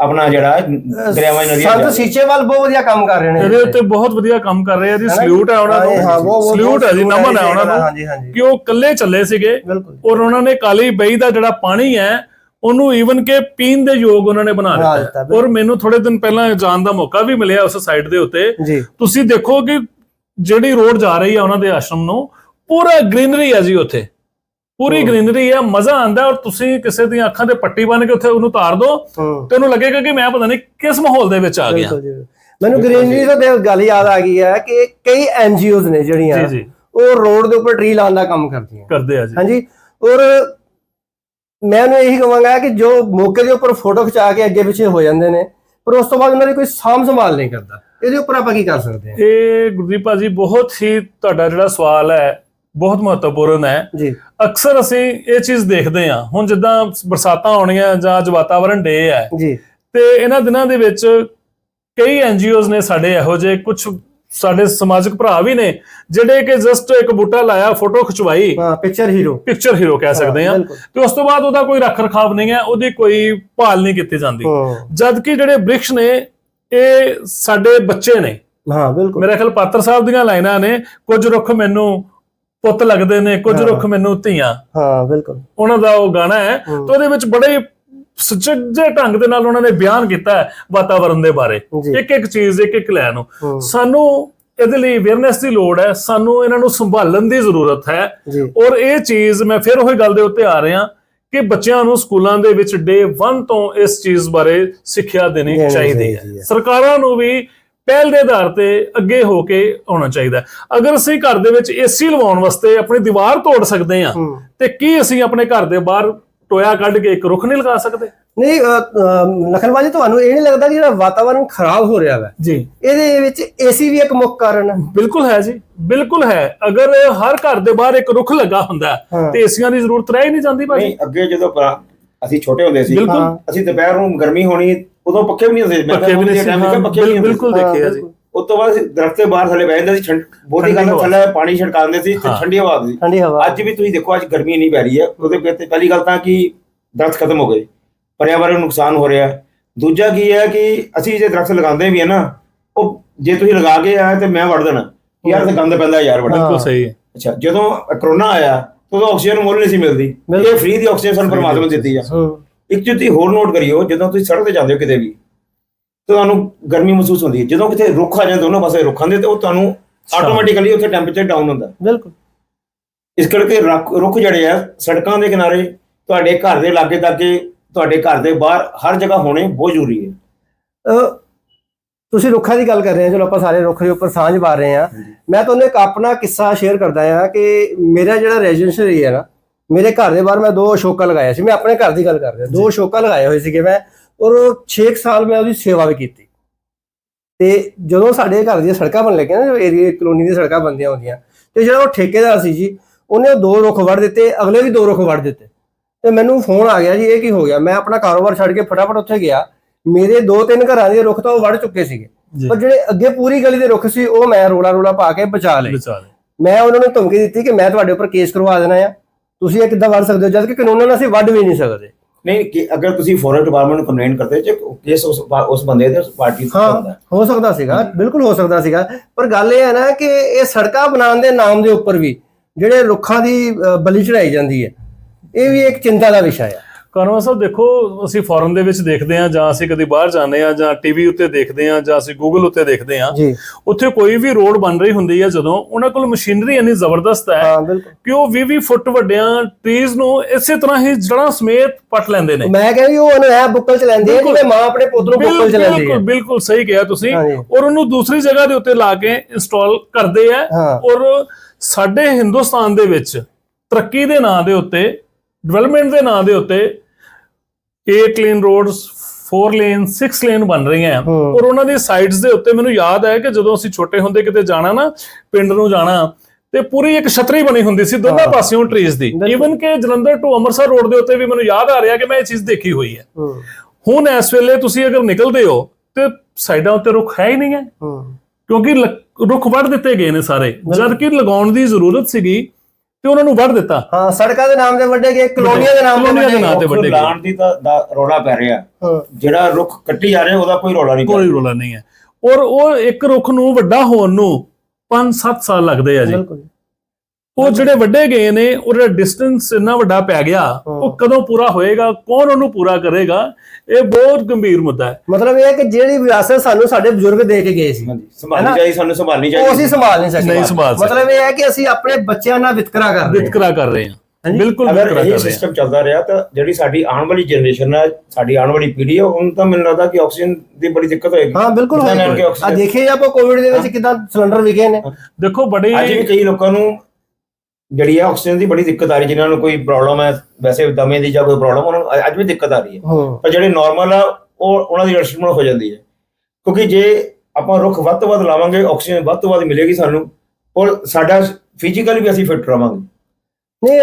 ਆਪਣਾ ਜਿਹੜਾ ਦਰਿਆਵਾਂ 'ਚ ਨਦੀਆਂ ਸੰਤ। ਸੀਚੇਵਾਲ ਬਹੁਤ ਵਧੀਆ ਕੰਮ ਕਰ ਰਹੇ ਨੇ ਇਹਦੇ ਉੱਤੇ ਬਹੁਤ ਵਧੀਆ ਕੰਮ ਕਰ ਰਹੇ ਆ ਜੀ? ਸਲੂਟ ਹੈ ਉਹਨਾਂ ਹਾਂ, ਹਾਂ, ਉਹ- ਨੂੰ ਸਲੂਟ ਹੈ ਜੀ ਨਮਨ ਹੈ ਉਹਨਾਂ ਨੂੰ ਹਾਂਜੀ ਹਾਂਜੀ। ਕਿ ਉਹ ਇਕੱਲੇ ਚੱਲੇ ਸੀਗੇ ਬਿਲਕੁਲ। ਔਰ ਉਹਨਾਂ ਨੇ ਕਾਲੀ ਬਈ ਦਾ ਜਿਹੜਾ ਪਾਣੀ ਹੈ ਉਹਨੂੰ ਈਵਨ ਕਿ ਪੀਣ ਦੇ ਯੋਗ ਉਹਨਾਂ ਨੇ ਬਣਾ ਦਿੱਤਾ। ਔਰ ਮੈਨੂੰ ਥੋੜੇ ਦਿਨ ਪਹਿਲਾਂ ਜਾਣ ਦਾ ਮੌਕਾ ਵੀ ਮਿਲਿਆ ਉਸ ਸਾਈਡ ਦੇ ਉੱਤੇ। ਜੀ। ਤੁਸੀਂ ਦੇਖੋ ਕਿ ਜਿਹੜੀ ਰੋਡ ਜਾ ਰਹੀ ਹੈ ਉਹਨਾਂ ਦੇ ਆਸ਼ਰਮ ਨੂੰ ਪੂਰਾ ਗ੍ਰੀਨਰੀ ਹੈ ਜੀ ਉੱਥੇ। ਪੂਰੀ। ਗ੍ਰੀਨਰੀ ਹੈ ਮਜ਼ਾ ਆਂਦਾ ਔਰ ਤੁਸੀਂ ਕਿਸੇ ਦੀਆਂ ਅੱਖਾਂ ਤੇ ਪੱਟੀ ਬੰਨ ਕੇ ਉੱਥੇ ਉਹਨੂੰ ਤਾਰ ਦਿਓ ਤੇ ਉਹਨੂੰ ਲੱਗੇਗਾ ਕਿ ਮੈਂ ਪਤਾ ਨਹੀਂ ਕਿਸ ਮਾਹੌਲ ਦੇ ਵਿੱਚ ਆ ਗਿਆ। ਮੈਨੂੰ ਗ੍ਰੀਨਰੀ ਤੋਂ ਦੇਖ ਗੱਲ ਯਾਦ ਆ ਗਈ ਹੈ ਕਿ ਕਈ ਐਨਜੀਓਜ਼ ਨੇ ਜਿਹੜੀਆਂ ਉਹ ਰੋਡ ਦੇ ਉੱਪਰ ਟਰੀ ਲਾਉਣ ਦਾ ਕੰਮ ਕਰਦੀਆਂ। ਕਰਦੇ ਆ ਜੀ। ਹਾਂਜੀ? ਔਰ ਮੈਂ ਉਹਨੂੰ ਇਹੀ ਕਹਾਂਗਾ ਕਿ ਜੋ ਮੌਕੇ ਦੇ ਉੱਪਰ ਫੋਟੋ ਖਿਚਾ ਕੇ ਅੱਗੇ ਪਿੱਛੇ ਹੋ ਜਾਂਦੇ ਨੇ ਪਰ ਉਸ ਤੋਂ ਬਾਅਦ ਉਹਨਾਂ ਦੀ ਕੋਈ ਸਾਂਭ ਸੰਭਾਲ ਨਹੀਂ ਕਰਦਾ। ਇਹਦੇ ਉੱਪਰ ਆਪਾਂ ਕੀ ਕਰ ਸਕਦੇ ਹਾਂ? ਇਹ ਗੁਰਦੀਪ ਭਾਜੀ ਬਹੁਤ ਹੀ ਤੁਹਾਡਾ ਜਿਹੜਾ ਸਵਾਲ ਹੈ ਬਹੁਤ ਮਹੱਤਵਪੂਰਨ ਹੈ। ਜੀ। ਅਕਸਰ ਅਸੀਂ ਇਹ ਚੀਜ਼ ਦੇਖਦੇ ਹਾਂ। ਹੁਣ ਜਿੱਦਾਂ ਬਰਸਾਤਾਂ ਆਉਣੀਆਂ ਜਾਂ ਅੱਜ ਵਾਤਾਵਰਣ ਡੇ ਹੈ ਜੀ। ਤੇ ਇਹਨਾਂ ਦਿਨਾਂ ਦੇ ਵਿੱਚ ਕਈ ਐਨਜੀਓਜ਼ ਨੇ ਸਾਡੇ ਇਹੋ ਜਿਹੇ ਕੁਝ ਸਾਡੇ ਸਮਾਜਿਕ ਭਰਾ ਵੀ ਨੇ ਜਿਹੜੇ ਕਿ ਜਸਟ ਇੱਕ ਬੂਟਾ ਲਾਇਆ ਫੋਟੋ ਖਿਚਵਾਈ। ਹਾਂ ਪਿਕਚਰ ਹੀਰੋ ਪਿਕਚਰ ਹੀਰੋ ਕਹਿ ਸਕਦੇ ਹਾਂ। ਬਿਲਕੁਲ। ਤੇ ਉਸ ਤੋਂ ਬਾਅਦ ਉਹਦਾ ਕੋਈ ਰੱਖ ਰਖਾਵ ਨਹੀਂ ਹੈ ਉਹਦੀ ਕੋਈ ਭਾਲ ਨਹੀਂ ਕੀਤੀ ਜਾਂਦੀ। ਜਦ ਕਿ ਜਿਹੜੇ ਬ੍ਰਿਕਸ਼ ਨੇ ਇਹ ਸਾਡੇ ਬੱਚੇ ਨੇ। ਹਾਂ ਬਿਲਕੁਲ। ਮੇਰੇ ਖਿਆਲ ਪਾਤਰ ਸਾਹਿਬ ਦੀਆਂ ਲਾਈਨਾਂ ਨੇ ਕੁਝ ਰੁੱਖ ਮੈਨੂੰ ਪੁੱਤ ਲੱਗਦੇ ਨੇ ਕੁਝ। ਰੁੱਖ ਮੈਨੂੰ ਧੀਆਂ। ਹਾਂ ਬਿਲਕੁਲ। ਉਹਨਾਂ ਦਾ ਉਹ ਗਾਣਾ ਹੈ। ਤੇ ਉਹਦੇ ਵਿੱਚ ਬੜੇ ਸੁਚੱਜੇ ਢੰਗ ਦੇ ਨਾਲ ਉਹਨਾਂ ਨੇ ਬਿਆਨ ਕੀਤਾ ਹੈ ਵਾਤਾਵਰਣ ਦੇ ਬਾਰੇ। ਇੱਕ ਇੱਕ ਚੀਜ਼ ਇੱਕ ਇੱਕ ਲੈ ਨੂੰ। ਸਾਨੂੰ ਇਹਦੇ ਲਈ ਅਵੇਅਰਨੈਸ ਦੀ ਲੋੜ ਹੈ ਸਾਨੂੰ ਇਹਨਾਂ ਨੂੰ ਸੰਭਾਲਣ ਦੀ ਜ਼ਰੂਰਤ ਹੈ। ਔਰ ਇਹ ਚੀਜ਼ ਮੈਂ ਫਿਰ ਉਹੀ ਗੱਲ ਦੇ ਉੱਤੇ ਆ ਰਿਹਾ ਕਿ ਬੱਚਿਆਂ ਨੂੰ ਸਕੂਲਾਂ ਦੇ ਵਿੱਚ ਡੇ 1 ਤੋਂ ਇਸ ਚੀਜ਼ ਬਾਰੇ ਸਿੱਖਿਆ ਦੇਣੀ ਚਾਹੀਦੀ ਹੈ। ਸਰਕਾਰਾਂ ਨੂੰ ਵੀ ਪਹਿਲ ਦੇ ਆਧਾਰ ਤੇ ਅੱਗੇ ਹੋ ਕੇ ਆਉਣਾ ਚਾਹੀਦਾ। ਅਗਰ ਅਸੀਂ ਘਰ ਦੇ ਵਿੱਚ ਏਸੀ ਲਵਾਉਣ ਵਾਸਤੇ ਆਪਣੀ ਦੀਵਾਰ ਤੋੜ ਸਕਦੇ ਹਾਂ। ਤੇ ਕੀ ਅਸੀਂ ਆਪਣੇ ਘਰ ਦੇ ਬਾਹਰ ਟੋਇਆ ਕੱਢ ਕੇ ਇੱਕ ਰੁੱਖ ਨਹੀਂ ਲਗਾ ਸਕਦੇ? ਨਹੀਂ ਲਖਨਵਾਜੀ ਤੁਹਾਨੂੰ ਇਹ ਨਹੀਂ ਲੱਗਦਾ ਕਿ ਜਿਹੜਾ ਵਾਤਾਵਰਣ ਖਰਾਬ ਹੋ ਰਿਹਾ ਹੈ ਜੀ। ਇਹਦੇ ਵਿੱਚ ਏਸੀ ਵੀ ਇੱਕ ਮੁੱਖ ਕਾਰਨ ਹੈ ਬਿਲਕੁਲ ਹੈ ਜੀ ਬਿਲਕੁਲ ਹੈ। ਅਗਰ ਹਰ ਘਰ ਦੇ ਬਾਹਰ ਇੱਕ ਰੁੱਖ ਲੱਗਾ ਹੁੰਦਾ। ਤੇ ਏਸੀਆਂ ਦੀ ਜ਼ਰੂਰਤ ਰਹਿ ਹੀ ਨਹੀਂ ਜਾਂਦੀ ਭਾਜੀ। ਨਹੀਂ ਅੱਗੇ ਜਦੋਂ ਪੁਰਾ- ਅਸੀਂ ਛੋਟੇ ਹੁੰਦੇ ਸੀ ਬਿਲਕੁਲ। ਅਸੀਂ ਦੁਪਹਿਰ ਨੂੰ ਗਰਮੀ ਹੋਣੀ ਉਦੋਂ ਪੱਖੇ ਵੀ ਨਹੀਂ ਹੁੰਦੇ ਸੀ। ਮੈਂ ਪੱਕੇ ਵੀ ਨਹੀਂ ਸੀ। ਬਿਲਕੁਲ ਦੇਖਿਆ ਜੀ। ਉਸ ਤੋਂ ਬਾਅਦ ਦਰਖਤ ਦੇ ਬਾਹਰ ਥੱਲੇ ਬਹਿ ਜਾਂਦੇ ਸੀ ਬਹੁਤੀ ਗੱਲ। ਥੱਲੇ ਪਾਣੀ ਛਿੜਕਾਉਂਦੇ ਸੀ ਤੇ। ਠੰਡੀ ਹਵਾ ਆਉਂਦੀ ਸੀ ਠੰਡੀ ਹਵਾ ਅੱਜ ਵੀ ਤੁਸੀਂ ਦੇਖੋ ਅੱਜ ਗਰਮੀ ਨਹੀਂ ਪੈ ਰਹੀ ਹੈ ਉਹਦੇ ਪਿੱਛੇ ਪਹਿਲੀ ਗੱਲ ਤਾਂ ਕਿ ਦਰਖਤ ਖਤਮ ਹੋ ਗਏ ਪਰਿਆਵਰਨ ਨੂੰ ਨੁਕਸਾਨ ਹੋ ਰਿਹਾ। ਦੂਜਾ ਕੀ ਹੈ ਕਿ ਅਸੀਂ ਜੇ ਦਰਖਤ ਲਗਾਉਂਦੇ ਵੀ ਹੈ ਨਾ ਉਹ ਜੇ ਤੁਸੀਂ ਲਗਾ ਕੇ ਆਏ ਤੇ ਮੈਂ ਵੜ ਦੇਣਾ ਯਾਰ ਤੇ ਗੰਦ ਪੈਂਦਾ ਯਾਰ ਹਾਂ। ਬਿਲਕੁਲ ਸਹੀ ਹੈ ਅੱਛਾ ਜਦੋਂ ਕਰੋਨਾ ਆਇਆ ਉਦੋਂ ਆਕਸੀਜਨ ਮੁੱਲ ਨਹੀਂ ਸੀ ਮਿਲਦੀ। ਇਹ ਫ੍ਰੀ ਦੀ ਆਕਸੀਜਨ ਸਾਨੂੰ ਪਰਮਾਤਮਾ ਨੇ ਦਿੱਤੀ ਆ ਇੱਕ ਚੀਜ਼ ਹੋਰ ਨੋਟ ਕਰਿਓ ਜਦੋਂ ਤੁਸੀਂ ਸੜਕ ਤੇ ਜਾਂਦੇ ਹੋ ਕਿਤੇ ਵੀ ਤੁਹਾਨੂੰ ਗਰਮੀ ਮਹਿਸੂਸ ਹੁੰਦੀ ਹੈ। ਜਦੋਂ ਕਿਤੇ ਰੁੱਖ ਆ ਜਾਂਦੇ ਦੋਨੋਂ ਪਾਸੇ ਰੁੱਖਾਂ ਦੇ ਤੇ ਉਹ ਤੁਹਾਨੂੰ ਆਟੋਮੈਟਿਕਲੀ ਉੱਥੇ ਟੈਂਪਰੇਚਰ ਡਾਊਨ ਹੁੰਦਾ। ਬਿਲਕੁਲ। ਇਸ ਕਰਕੇ ਰੁੱਖ ਜਿਹੜੇ ਆ ਸੜਕਾਂ ਦੇ ਕਿਨਾਰੇ ਤੁਹਾਡੇ ਘਰ ਦੇ ਲਾਗੇ ਤਾਗੇ ਤੁਹਾਡੇ ਘਰ ਦੇ ਬਾਹਰ ਹਰ ਜਗ੍ਹਾ ਹੋਣੇ ਬਹੁਤ ਜ਼ਰੂਰੀ ਹੈ। ਤੁਸੀਂ ਰੁੱਖਾਂ ਦੀ ਗੱਲ ਕਰ ਰਹੇ ਹੋ। ਚਲੋ ਆਪਾਂ ਸਾਰੇ ਰੁੱਖ ਦੇ ਉੱਪਰ ਸਾਂਝ ਪਾ ਰਹੇ ਹਾਂ। ਮੈਂ ਤੁਹਾਨੂੰ ਇੱਕ ਆਪਣਾ ਕਿੱਸਾ ਸ਼ੇਅਰ ਕਰਦਾ ਹਾਂ ਕਿ ਮੇਰਾ ਜਿਹੜਾ ਰੈਜ਼ੀਡੈਂਸ਼ੀਅਲ ਏਰੀਆ ਨਾ ਮੇਰੇ ਘਰ ਦੇ ਬਾਹਰ ਮੈਂ ਦੋ ਅਸ਼ੋਕਾ ਲਗਾਇਆ ਸੀ। ਮੈਂ ਆਪਣੇ ਘਰ ਦੀ ਗੱਲ ਕਰ ਰਿਹਾ। ਦੋ ਅਸ਼ੋਕਾ ਲਗਾਏ ਹੋਏ ਸੀਗੇ ਮੈਂ। ਔਰ 6 ਸਾਲ ਮੈਂ ਉਹਦੀ ਸੇਵਾ ਵੀ ਕੀਤੀ। ਤੇ ਜਦੋਂ ਸਾਡੇ ਘਰ ਦੀਆਂ ਸੜਕਾਂ ਬਣ ਲੱਗੀਆਂ ਨਾ ਏਰੀਆ ਕਲੋਨੀ ਦੀਆਂ ਸੜਕਾਂ ਬੰਦੀਆਂ ਹੁੰਦੀਆਂ ਤੇ ਜਿਹੜਾ ਉਹ ਠੇਕੇਦਾਰ ਸੀ ਜੀ ਉਹਨੇ ਉਹ ਦੋ ਰੁੱਖ ਵੜ ਦਿੱਤੇ ਅਗਲੇ ਵੀ ਦੋ ਰੁੱਖ ਵੜ ਦਿੱਤੇ। ਤੇ ਮੈਨੂੰ ਫੋਨ ਆ ਗਿਆ ਜੀ ਇਹ ਕੀ ਹੋ ਗਿਆ? ਮੈਂ ਆਪਣਾ ਕਾਰੋਬਾਰ ਛੱਡ ਕੇ ਫਟਾਫਟ ਉੱਥੇ ਗਿਆ। ਮੇਰੇ ਦੋ ਤਿੰਨ ਘਰਾਂ ਦੇ ਰੁੱਖ ਤਾਂ ਉਹ ਵੜ ਚੁੱਕੇ ਸੀਗੇ। ਪਰ ਜਿਹੜੇ ਅੱਗੇ ਪੂਰੀ ਗਲੀ ਦੇ ਰੁੱਖ ਸੀ ਉਹ ਮੈਂ ਰੋਲਾ ਰੋਲਾ ਪਾ ਕੇ ਬਚਾ ਲਏ। ਮੈਂ ਉਹਨਾਂ ਨੂੰ ਧਮਕੀ ਦਿੱਤੀ ਕਿ ਮੈਂ ਤੁਹਾਡੇ ਉੱਪਰ ਕੇਸ ਕਰਵਾ ਦੇਣਾ ਆ। ਤੁਸੀਂ ਇਹ ਕਿੱਦਾਂ ਵੜ ਸਕਦੇ ਹੋ? ਜਦ ਕਿ ਕਾਨੂੰਨ ਨਾਲ ਅਸੀਂ ਵੱਢ ਵੀ ਨਹੀਂ ਸਕਦੇ। ਨਹੀਂ ਕਿ ਅਗਰ ਤੁਸੀਂ ਫੋਰੈਸਟ ਡਿਪਾਰਟਮੈਂਟ ਨੂੰ ਕੰਪਲੇਂਟ ਕਰਦੇ ਜੇ ਕੇਸ ਉਸ ਬੰਦੇ ਦੇ ਉਸ ਪਾਰਟੀ ਤੇ ਹੁੰਦਾ ਹਾਂ। ਹੋ ਸਕਦਾ ਸੀਗਾ ਬਿਲਕੁਲ ਹੋ ਸਕਦਾ ਸੀਗਾ। ਪਰ ਗੱਲ ਇਹ ਹੈ ਨਾ ਕਿ ਇਹ ਸੜਕਾਂ ਬਣਾਉਣ ਦੇ ਨਾਮ ਦੇ ਉੱਪਰ ਵੀ ਜਿਹੜੇ ਰੁੱਖਾਂ ਦੀ ਬਲੀ ਚੜਾਈ ਜਾਂਦੀ ਹੈ ਇਹ ਵੀ ਇੱਕ ਚਿੰਤਾ ਦਾ ਵਿਸ਼ਾ ਹੈ। ਕਰਮਾ ਸਾਹਿਬ ਦੇਖੋ ਅਸੀਂ ਫੋਰਨ ਦੇ ਵਿੱਚ ਦੇਖਦੇ ਹਾਂ ਜਾਂ ਅਸੀਂ ਕਦੀ ਬਾਹਰ ਜਾਂਦੇ ਹਾਂ ਜਾਂ ਟੀਵੀ ਉੱਤੇ ਦੇਖਦੇ ਹਾਂ ਜਾਂ ਅਸੀਂ ਗੂਗਲ ਉੱਤੇ ਦੇਖਦੇ ਜੀ। ਉੱਥੇ ਕੋਈ ਵੀ ਰੋਡ ਬਣ ਰਹੀ ਹੁੰਦੀ ਹੈ ਜਦੋਂ ਉਹਨਾਂ ਕੋਲ ਮਸ਼ੀਨਰੀ ਇੰਨੀ ਜ਼ਬਰਦਸਤ ਹੈ ਬਿਲਕੁਲ। ਕਿ ਉਹ 20 20 ਫੁੱਟ ਵੱਡਿਆਂ ਟਰੀਜ਼ ਨੂੰ ਇਸੇ ਤਰ੍ਹਾਂ ਹੀ ਜੜਾਂ ਸਮੇਤ ਪੱਟ ਲੈਂਦੇ ਨੇ। ਮੈਂ ਕਹਿੰਦੀ ਉਹ ਉਹਨੂੰ ਐ ਬੁੱਕਲ ਚ ਲੈਂਦੇ ਆ ਜਿਵੇਂ ਮਾਂ ਆਪਣੇ ਪੁੱਤ ਨੂੰ ਬੁੱਕਲ ਚ ਲੈਂਦੀ ਬਿਲਕੁਲ ਹੈ। ਬਿਲਕੁਲ ਸਹੀ ਕਿਹਾ ਤੁਸੀਂ। ਔਰ ਉਹਨੂੰ ਦੂਸਰੀ ਜਗ੍ਹਾ ਦੇ ਉੱਤੇ ਲਾ ਕੇ ਇੰਸਟਾਲ ਕਰਦੇ ਆ। ਔਰ ਸਾਡੇ ਹਿੰਦੁਸਤਾਨ ਦੇ ਵਿੱਚ ਤਰੱਕੀ ਦੇ ਨਾਂ ਦੇ ਉੱਤੇ ਡਿਵੈਲਪਮੈਂਟ ਦੇ ਨਾਂ ਦੇ ਉੱਤੇ 8 ਲੇਨ ਰੋਡਸ 4 ਲੇਨ 6 ਲੇਨ ਬਣ ਰਹੀਆਂ। ਔਰ ਉਹਨਾਂ ਦੀ ਸਾਈਡਸ ਦੇ ਉੱਤੇ ਮੈਨੂੰ ਯਾਦ ਹੈ ਕਿ ਜਦੋਂ ਅਸੀਂ ਛੋਟੇ ਹੁੰਦੇ ਕਿਤੇ ਜਾਣਾ ਨਾ ਪਿੰਡ ਨੂੰ ਜਾਣਾ ਤੇ ਪੂਰੀ ਇੱਕ ਛਤਰੀ ਬਣੀ ਹੁੰਦੀ ਸੀ ਦੋਨਾਂ। ਪਾਸਿਓਂ ਟਰੀਜ਼ ਦੀ। ਈਵਨ ਕਿ ਜਲੰਧਰ ਟੂ ਅੰਮ੍ਰਿਤਸਰ ਰੋਡ ਦੇ ਉੱਤੇ ਵੀ ਮੈਨੂੰ ਯਾਦ ਆ ਰਿਹਾ ਕਿ ਮੈਂ ਇਹ ਚੀਜ਼ ਦੇਖੀ ਹੋਈ ਹੈ। ਹੁਣ ਇਸ ਵੇਲੇ ਤੁਸੀਂ ਅਗਰ ਨਿਕਲਦੇ ਹੋ ਤੇ ਸਾਈਡਾਂ ਉੱਤੇ ਰੁੱਖ ਹੈ ਹੀ ਨਹੀਂ ਹੈ। ਕਿਉਂਕਿ ਰੁੱਖ ਵੱਢ ਦਿੱਤੇ ਗਏ ਨੇ ਸਾਰੇ। ਜਦ ਕਿ ਲਗਾਉਣ ਦੀ ਜ਼ਰੂਰਤ ਸੀਗੀ ਤੇ ਉਹਨਾਂ ਨੂੰ ਵੱਢ ਦਿੱਤਾ। ਹਾਂ ਸੜਕਾਂ ਦੇ ਨਾਮ ਤੇ ਵੱਡੇ ਗਏ ਕਲੋਨੀਆਂ ਦੇ ਨਾਮ ਤੇ ਕਲੋਨੀਆਂ ਦੇ ਵੱਡੇ ਨਾਮ ਤੇ ਗਏ ਵੱਡੇ ਗਏ। ਲਾਣ ਦੀ ਤਾਂ ਦਾ ਰੋਲਾ ਪੈ ਰਿਹਾ। ਜਿਹੜਾ ਰੁੱਖ ਕੱਟੀ ਜਾ ਰਿਹਾ ਉਹਦਾ ਕੋਈ ਰੋਲਾ ਨਹੀਂ ਪੈ ਕੋਈ ਰਿਹਾ। ਰੋਲਾ ਨਹੀਂ ਹੈ। ਔਰ ਉਹ ਇੱਕ ਰੁੱਖ ਨੂੰ ਵੱਡਾ ਹੋਣ ਨੂੰ 5-7 ਸਾਲ ਲੱਗਦੇ ਆ ਜੀ। ਬਿਲਕੁਲ ਉਹ ਜਿਹੜੇ ਵੱਡੇ ਗਏ ਨੇ ਉਹਦਾ ਡਿਸਟੈਂਸ ਇੰਨਾ ਵੱਡਾ ਪੈ ਗਿਆ ਉਹ ਕਦੋਂ ਪੂਰਾ ਹੋਏਗਾ ਕੌਣ ਉਹਨੂੰ ਪੂਰਾ ਕਰੇਗਾ ਇਹ ਬਹੁਤ ਗੰਭੀਰ ਮੁੱਦਾ ਹੈ। ਮਤਲਬ ਇਹ ਹੈ ਕਿ ਜਿਹੜੀ ਵਿਰਾਸਤ ਸਾਨੂੰ ਸਾਡੇ ਬਜ਼ੁਰਗ ਦੇ ਕੇ ਗਏ ਸੀ। ਹਾਂਜੀ ਸੰਭਾਲਣੀ ਚਾਹੀਦੀ ਸਾਨੂੰ ਸੰਭਾਲਣੀ ਉਹ ਅਸੀਂ ਚਾਹੀਦੀ ਸੰਭਾਲ ਨਹੀਂ ਸਕਦੇ। ਨਹੀਂ ਸੰਭਾਲ ਸਕਦੇ। ਮਤਲਬ ਇਹ ਹੈ ਕਿ ਅਸੀਂ ਆਪਣੇ ਬੱਚਿਆਂ ਨਾਲ ਵਿਤਕਰਾ ਕਰ ਰਹੇ ਹਾਂ। ਵਿਤਕਰਾ ਕਰ ਰਹੇ ਹਾਂ। ਬਿਲਕੁਲ ਅਗਰ ਵਿਤਕਰਾ ਇਹ ਕਰ ਰਹੇ ਹਾਂ। ਸਿਸਟਮ ਚੱਲਦਾ ਰਿਹਾ ਤਾਂ ਜਿਹੜੀ ਸਾਡੀ ਆਉਣ ਵਾਲੀ ਜਨਰੇਸ਼ਨ ਹੈ ਸਾਡੀ ਆਉਣ ਵਾਲੀ ਪੀੜ੍ਹੀ ਹੈ ਉਹਨੂੰ ਤਾਂ ਮੈਨੂੰ ਲੱਗਦਾ ਕਿ ਆਕਸੀਜਨ ਦੀ ਬੜੀ ਦਿੱਕਤ ਹੋਏਗੀ। ਹਾਂ ਬਿਲਕੁਲ ਕੇ ਆ ਦੇਖੇ ਆਪਾਂ ਕੋਵਿਡ ਦੇ ਵਿੱਚ ਕਿਦਾਂ ਸਿਲੰਡਰ ਵਿਕੇ ਨੇ। ਦੇਖੋ ਬੜੀ ਅੱਜ ਵੀ ਕਈ ਲੋਕਾਂ ਨੂੰ ਜਿਹੜੀ ਹੈ ਆਕਸੀਜਨ ਦੀ ਬੜੀ ਦਿੱਕਤ ਆ ਰਹੀ ਜਿਨ੍ਹਾਂ ਨੂੰ ਕੋਈ ਪ੍ਰੋਬਲਮ ਹੈ ਵੈਸੇ ਦਮੇ ਦੀ ਜਾਂ ਕੋਈ ਪ੍ਰੋਬਲਮ ਉਹਨਾਂ ਨੂੰ ਅੱਜ ਵੀ ਦਿੱਕਤ ਆ ਰਹੀ ਹੈ। ਪਰ ਜਿਹੜੇ ਨਾਰਮਲ ਆ ਉਹ ਉਹਨਾਂ ਦੀ ਰੈਸਟੋਰੈਂਟ ਹੋ ਜਾਂਦੀ ਹੈ। ਕਿਉਂਕਿ ਜੇ ਆਪਾਂ ਰੁੱਖ ਵੱਧ ਤੋਂ ਵੱਧ ਲਾਵਾਂਗੇ ਆਕਸੀਜਨ ਵੱਧ ਤੋਂ ਵੱਧ ਮਿਲੇਗੀ ਸਾਨੂੰ ਔਰ ਸਾਡਾ ਫਿਜ਼ੀਕਲੀ ਵੀ ਅਸੀਂ ਫਿੱਟ ਰਵਾਂਗੇ। ਨਹੀਂ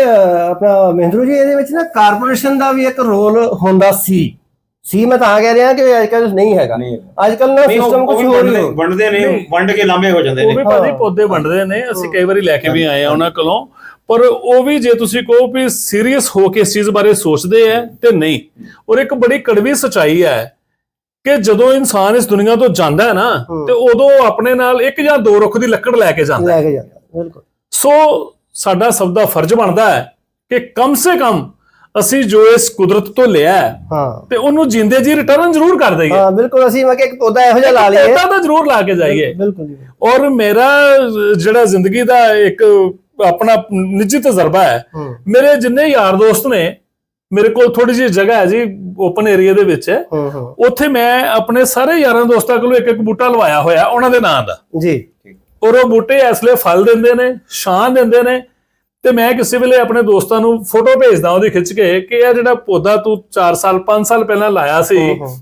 ਆਪਣਾ ਮਹਿੰਦਰੂ ਜੀ ਇਹਦੇ ਵਿੱਚ ਨਾ ਕਾਰਪੋਰੇਸ਼ਨ ਦਾ ਵੀ ਇੱਕ ਰੋਲ ਹੁੰਦਾ ਸੀ। ਸੀ ਮੈਂ ਤਾਂ ਕਹਿ ਰਿਹਾ ਕਿ ਅੱਜ ਕੱਲ੍ਹ ਨਹੀਂ ਹੈਗਾ। ਅੱਜ ਕੱਲ ਨਾ ਉਹ- ਸਿਸਟਮ ਉਹ ਕੁਝ ਹੋਰ ਹੀ ਵੰਡਦੇ ਨੇ ਨਹੀਂ। ਵੰਡ ਕੇ ਲਾਂਬੇ ਹੋ ਜਾਂਦੇ ਉਹ ਨੇ ਵੀ ਭਾਜੀ। ਪੌਦੇ ਵੰਡਦੇ ਨੇ ਅਸੀਂ ਕਈ ਵਾਰੀ ਲੈ ਕੇ ਵੀ ਆਏ ਆ ਉਹਨਾਂ ਕੋਲੋਂ। ਪਰ ਉਹ ਵੀ ਜੇ ਤੁਸੀਂ ਕਹੋ ਵੀ ਸੀਰੀਅਸ ਹੋ ਕੇ ਇਸ ਚੀਜ਼ ਬਾਰੇ ਸੋਚਦੇ ਆ ਤੇ ਨਹੀਂ। ਔਰ ਇੱਕ ਬੜੀ ਕੜਵੀ ਸਚਾਈ ਹੈ ਕਿ ਜਦੋਂ ਇਨਸਾਨ ਇਸ ਦੁਨੀਆ ਤੋਂ ਜਾਂਦਾ ਹੈ ਨਾ। ਤੇ ਉਦੋਂ ਆਪਣੇ ਨਾਲ ਇੱਕ ਜਾਂ ਦੋ ਰੁੱਖ ਦੀ ਲੱਕੜ ਲੈ ਕੇ ਜਾਂਦਾ। ਲੈ ਕੇ ਜਾਂਦਾ ਬਿਲਕੁਲ। ਸੋ ਸਾਡਾ ਸਭ ਦਾ ਫਰਜ਼ ਬਣਦਾ ਹੈ ਕਿ ਕਮ ਸੇ ਕਮ ਅਸੀਂ ਜੋ ਇਸ ਕੁਦਰਤ ਤੋਂ ਲਿਆ ਹੈ, ਹਾਂ। ਤੇ ਉਹਨੂੰ ਜਿੰਦੇ ਜੀ ਰਿਟਰਨ ਜ਼ਰੂਰ ਕਰ ਦਈਏ। ਹਾਂ ਬਿਲਕੁਲ ਅਸੀਂ ਮੈਂ ਕਿ ਇੱਕ ਪੌਦਾ ਇਹੋ ਜਿਹਾ ਲਾ ਲਈਏ। ਪੌਦਾ ਤਾਂ ਜ਼ਰੂਰ ਲਾ ਕੇ ਜਾਈਏ। ਬਿਲਕੁਲ ਜੀ। ਔਰ ਮੇਰਾ ਜਿਹੜਾ ਜ਼ਿੰਦਗੀ ਦਾ ਇੱਕ ਆਪਣਾ ਨਿੱਜੀ ਤਜਰਬਾ ਹੈ। ਮੇਰੇ ਜਿੰਨੇ ਯਾਰ ਦੋਸਤ ਨੇ ਮੇਰੇ ਕੋਲ ਥੋੜੀ ਜਿਹੀ ਜਗ੍ਹਾ ਹੈ ਜੀ ਓਪਨ ਏਰੀਆ ਦੇ ਵਿੱਚ। ਉੱਥੇ ਮੈਂ ਆਪਣੇ ਸਾਰੇ ਯਾਰਾਂ ਦੋਸਤਾਂ ਕੋਲੋਂ ਇੱਕ ਇੱਕ ਬੂਟਾ ਲਵਾਇਆ ਹੋਇਆ ਉਹਨਾਂ ਦੇ ਨਾਂ ਦਾ। ਜੀ। ਔਰ ਉਹ ਬੂਟੇ ਇਸ ਲਈ ਫਲ ਦਿੰਦੇ ਨੇ ਛਾਂ ਦਿੰਦੇ ਨੇ ਤੇ ਮੈਂ ਕਿਸੇ ਵੇਲੇ ਆਪਣੇ ਦੋਸਤਾਂ ਨੂੰ ਫੋਟੋ ਭੇਜਦਾ ਉਹਦੀ ਖਿੱਚ ਕੇ ਕਿ ਇਹ ਜਿਹੜਾ ਪੌਦਾ ਤੂੰ 4 ਸਾਲ 5 ਸਾਲ ਪਹਿਲਾਂ ਲਾਇਆ ਸੀ।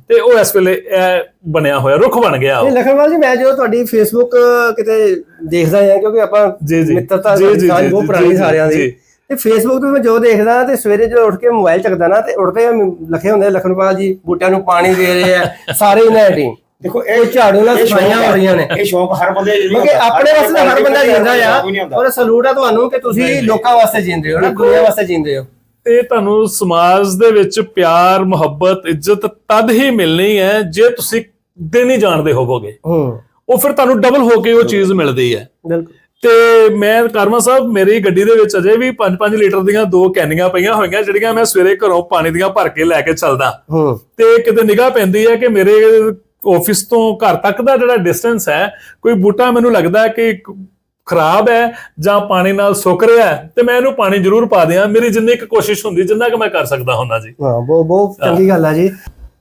ਤੇ ਉਹ ਇਸ ਵੇਲੇ ਇਹ ਬਣਿਆ ਹੋਇਆ ਰੁੱਖ ਬਣ ਗਿਆ ਉਹ ਲਖਨਵਾਲ ਜੀ ਮੈਂ ਜਦੋਂ ਤੁਹਾਡੀ ਫੇਸਬੁੱਕ ਕਿਤੇ ਦੇਖਦਾ ਹਾਂ ਕਿਉਂਕਿ ਆਪਾਂ ਜੀ ਜੀ ਮਿੱਤਰਤਾ ਜੀ, ਜੀ, ਸਾਂਝ ਜੀ, ਬਹੁਤ ਜੀ, ਪੁਰਾਣੀ ਜੀ, ਸਾਰਿਆਂ ਦੀ ਜੀ। ਤੇ ਫੇਸਬੁੱਕ ਤੇ ਮੈਂ ਜੋ ਦੇਖਦਾ ਤੇ ਸਵੇਰੇ ਜਦੋਂ ਉੱਠ ਕੇ ਮੋਬਾਈਲ ਚੱਕਦਾ ਨਾ ਤੇ ਉੱਠਦੇ ਲਿਖੇ ਹੁੰਦੇ ਲਖਨਪਾਲ ਜੀ ਬੂਟਿਆਂ ਨੂੰ ਪਾਣੀ ਦੇ ਰਹੇ ਆ ਸਾਰੇ ਇਹਨਾਂ ਦੀ ਦੇਖੋ ਉਹ ਝਾੜੂ ਨਾਲ ਇਹ ਸਫਾਈਆਂ ਹੋ। ਰਹੀਆਂ ਨੇ। ਇਹ ਸ਼ੌਕ ਹਰ ਬੰਦੇ ਕਿਉਂਕਿ। ਆਪਣੇ ਵਾਸਤੇ ਹਰ ਬੰਦਾ ਜਿੰਦਾ ਆ। ਔਰ ਸਲੂਟ ਆ ਤੁਹਾਨੂੰ ਕਿ ਤੁਸੀਂ ਲੋਕਾਂ ਵਾਸਤੇ ਜਿੰਦੇ ਹੋ ਨਾ ਦੁਨੀਆ ਵਾਸਤੇ ਜਿੰਦੇ ਹੋ। ਤੇ ਤੁਹਾਨੂੰ ਸਮਾਜ ਦੇ ਵਿੱਚ ਪਿਆਰ ਮੁਹੱਬਤ ਇੱਜ਼ਤ ਤਦ ਹੀ ਮਿਲਣੀ ਹੈ ਜੇ ਤੁਸੀਂ ਦੇਣੀ ਜਾਣਦੇ ਹੋਵੋਗੇ। ਹੂੰ। ਉਹ ਫਿਰ ਤੁਹਾਨੂੰ ਡਬਲ ਹੋ ਕੇ ਉਹ ਚੀਜ਼ ਮਿਲਦੀ ਹੈ। ਬਿਲਕੁਲ। ਤੇ ਮੈਂ ਕਰਮਾ ਸਾਹਿਬ ਮੇਰੀ ਗੱਡੀ ਦੇ ਵਿੱਚ ਅਜੇ ਵੀ 5-5 ਲੀਟਰ ਦੀਆਂ ਦੋ ਕੈਨੀਆਂ ਪਈਆਂ ਹੋਈਆਂ ਜਿਹੜੀਆਂ ਮੈਂ ਸਵੇਰੇ ਘਰੋਂ ਪਾਣੀ ਦੀਆਂ ਭਰ ਕੇ ਲੈ ਕੇ ਚੱਲਦਾ। ਹੂੰ। ਤੇ ਕਿਤੇ ਨਿਗਾਹ ਪੈਂਦੀ ਹੈ ਕਿ ਮੇਰੇ ਆਫਿਸ ਤੋਂ ਘਰ ਤੱਕ ਦਾ ਜਿਹੜਾ ਡਿਸਟੈਂਸ ਹੈ ਕੋਈ ਬੂਟਾ ਮੈਨੂੰ ਲੱਗਦਾ ਹੈ ਕਿ ਖਰਾਬ ਹੈ ਜਾਂ ਪਾਣੀ ਨਾਲ ਸੁੱਕ ਰਿਹਾ ਹੈ ਤੇ ਮੈਂ ਇਹਨੂੰ ਪਾਣੀ ਜ਼ਰੂਰ ਪਾ ਦਿਆਂ। ਮੇਰੀ ਜਿੰਨੀ ਕੁ ਕੋਸ਼ਿਸ਼ ਹੁੰਦੀ ਜਿੰਨਾ ਕਿ ਮੈਂ ਕਰ ਸਕਦਾ ਹੁੰਦਾ ਜੀ। ਹਾਂ ਬਹੁਤ ਬਹੁਤ ਚੰਗੀ ਗੱਲ ਹੈ ਜੀ।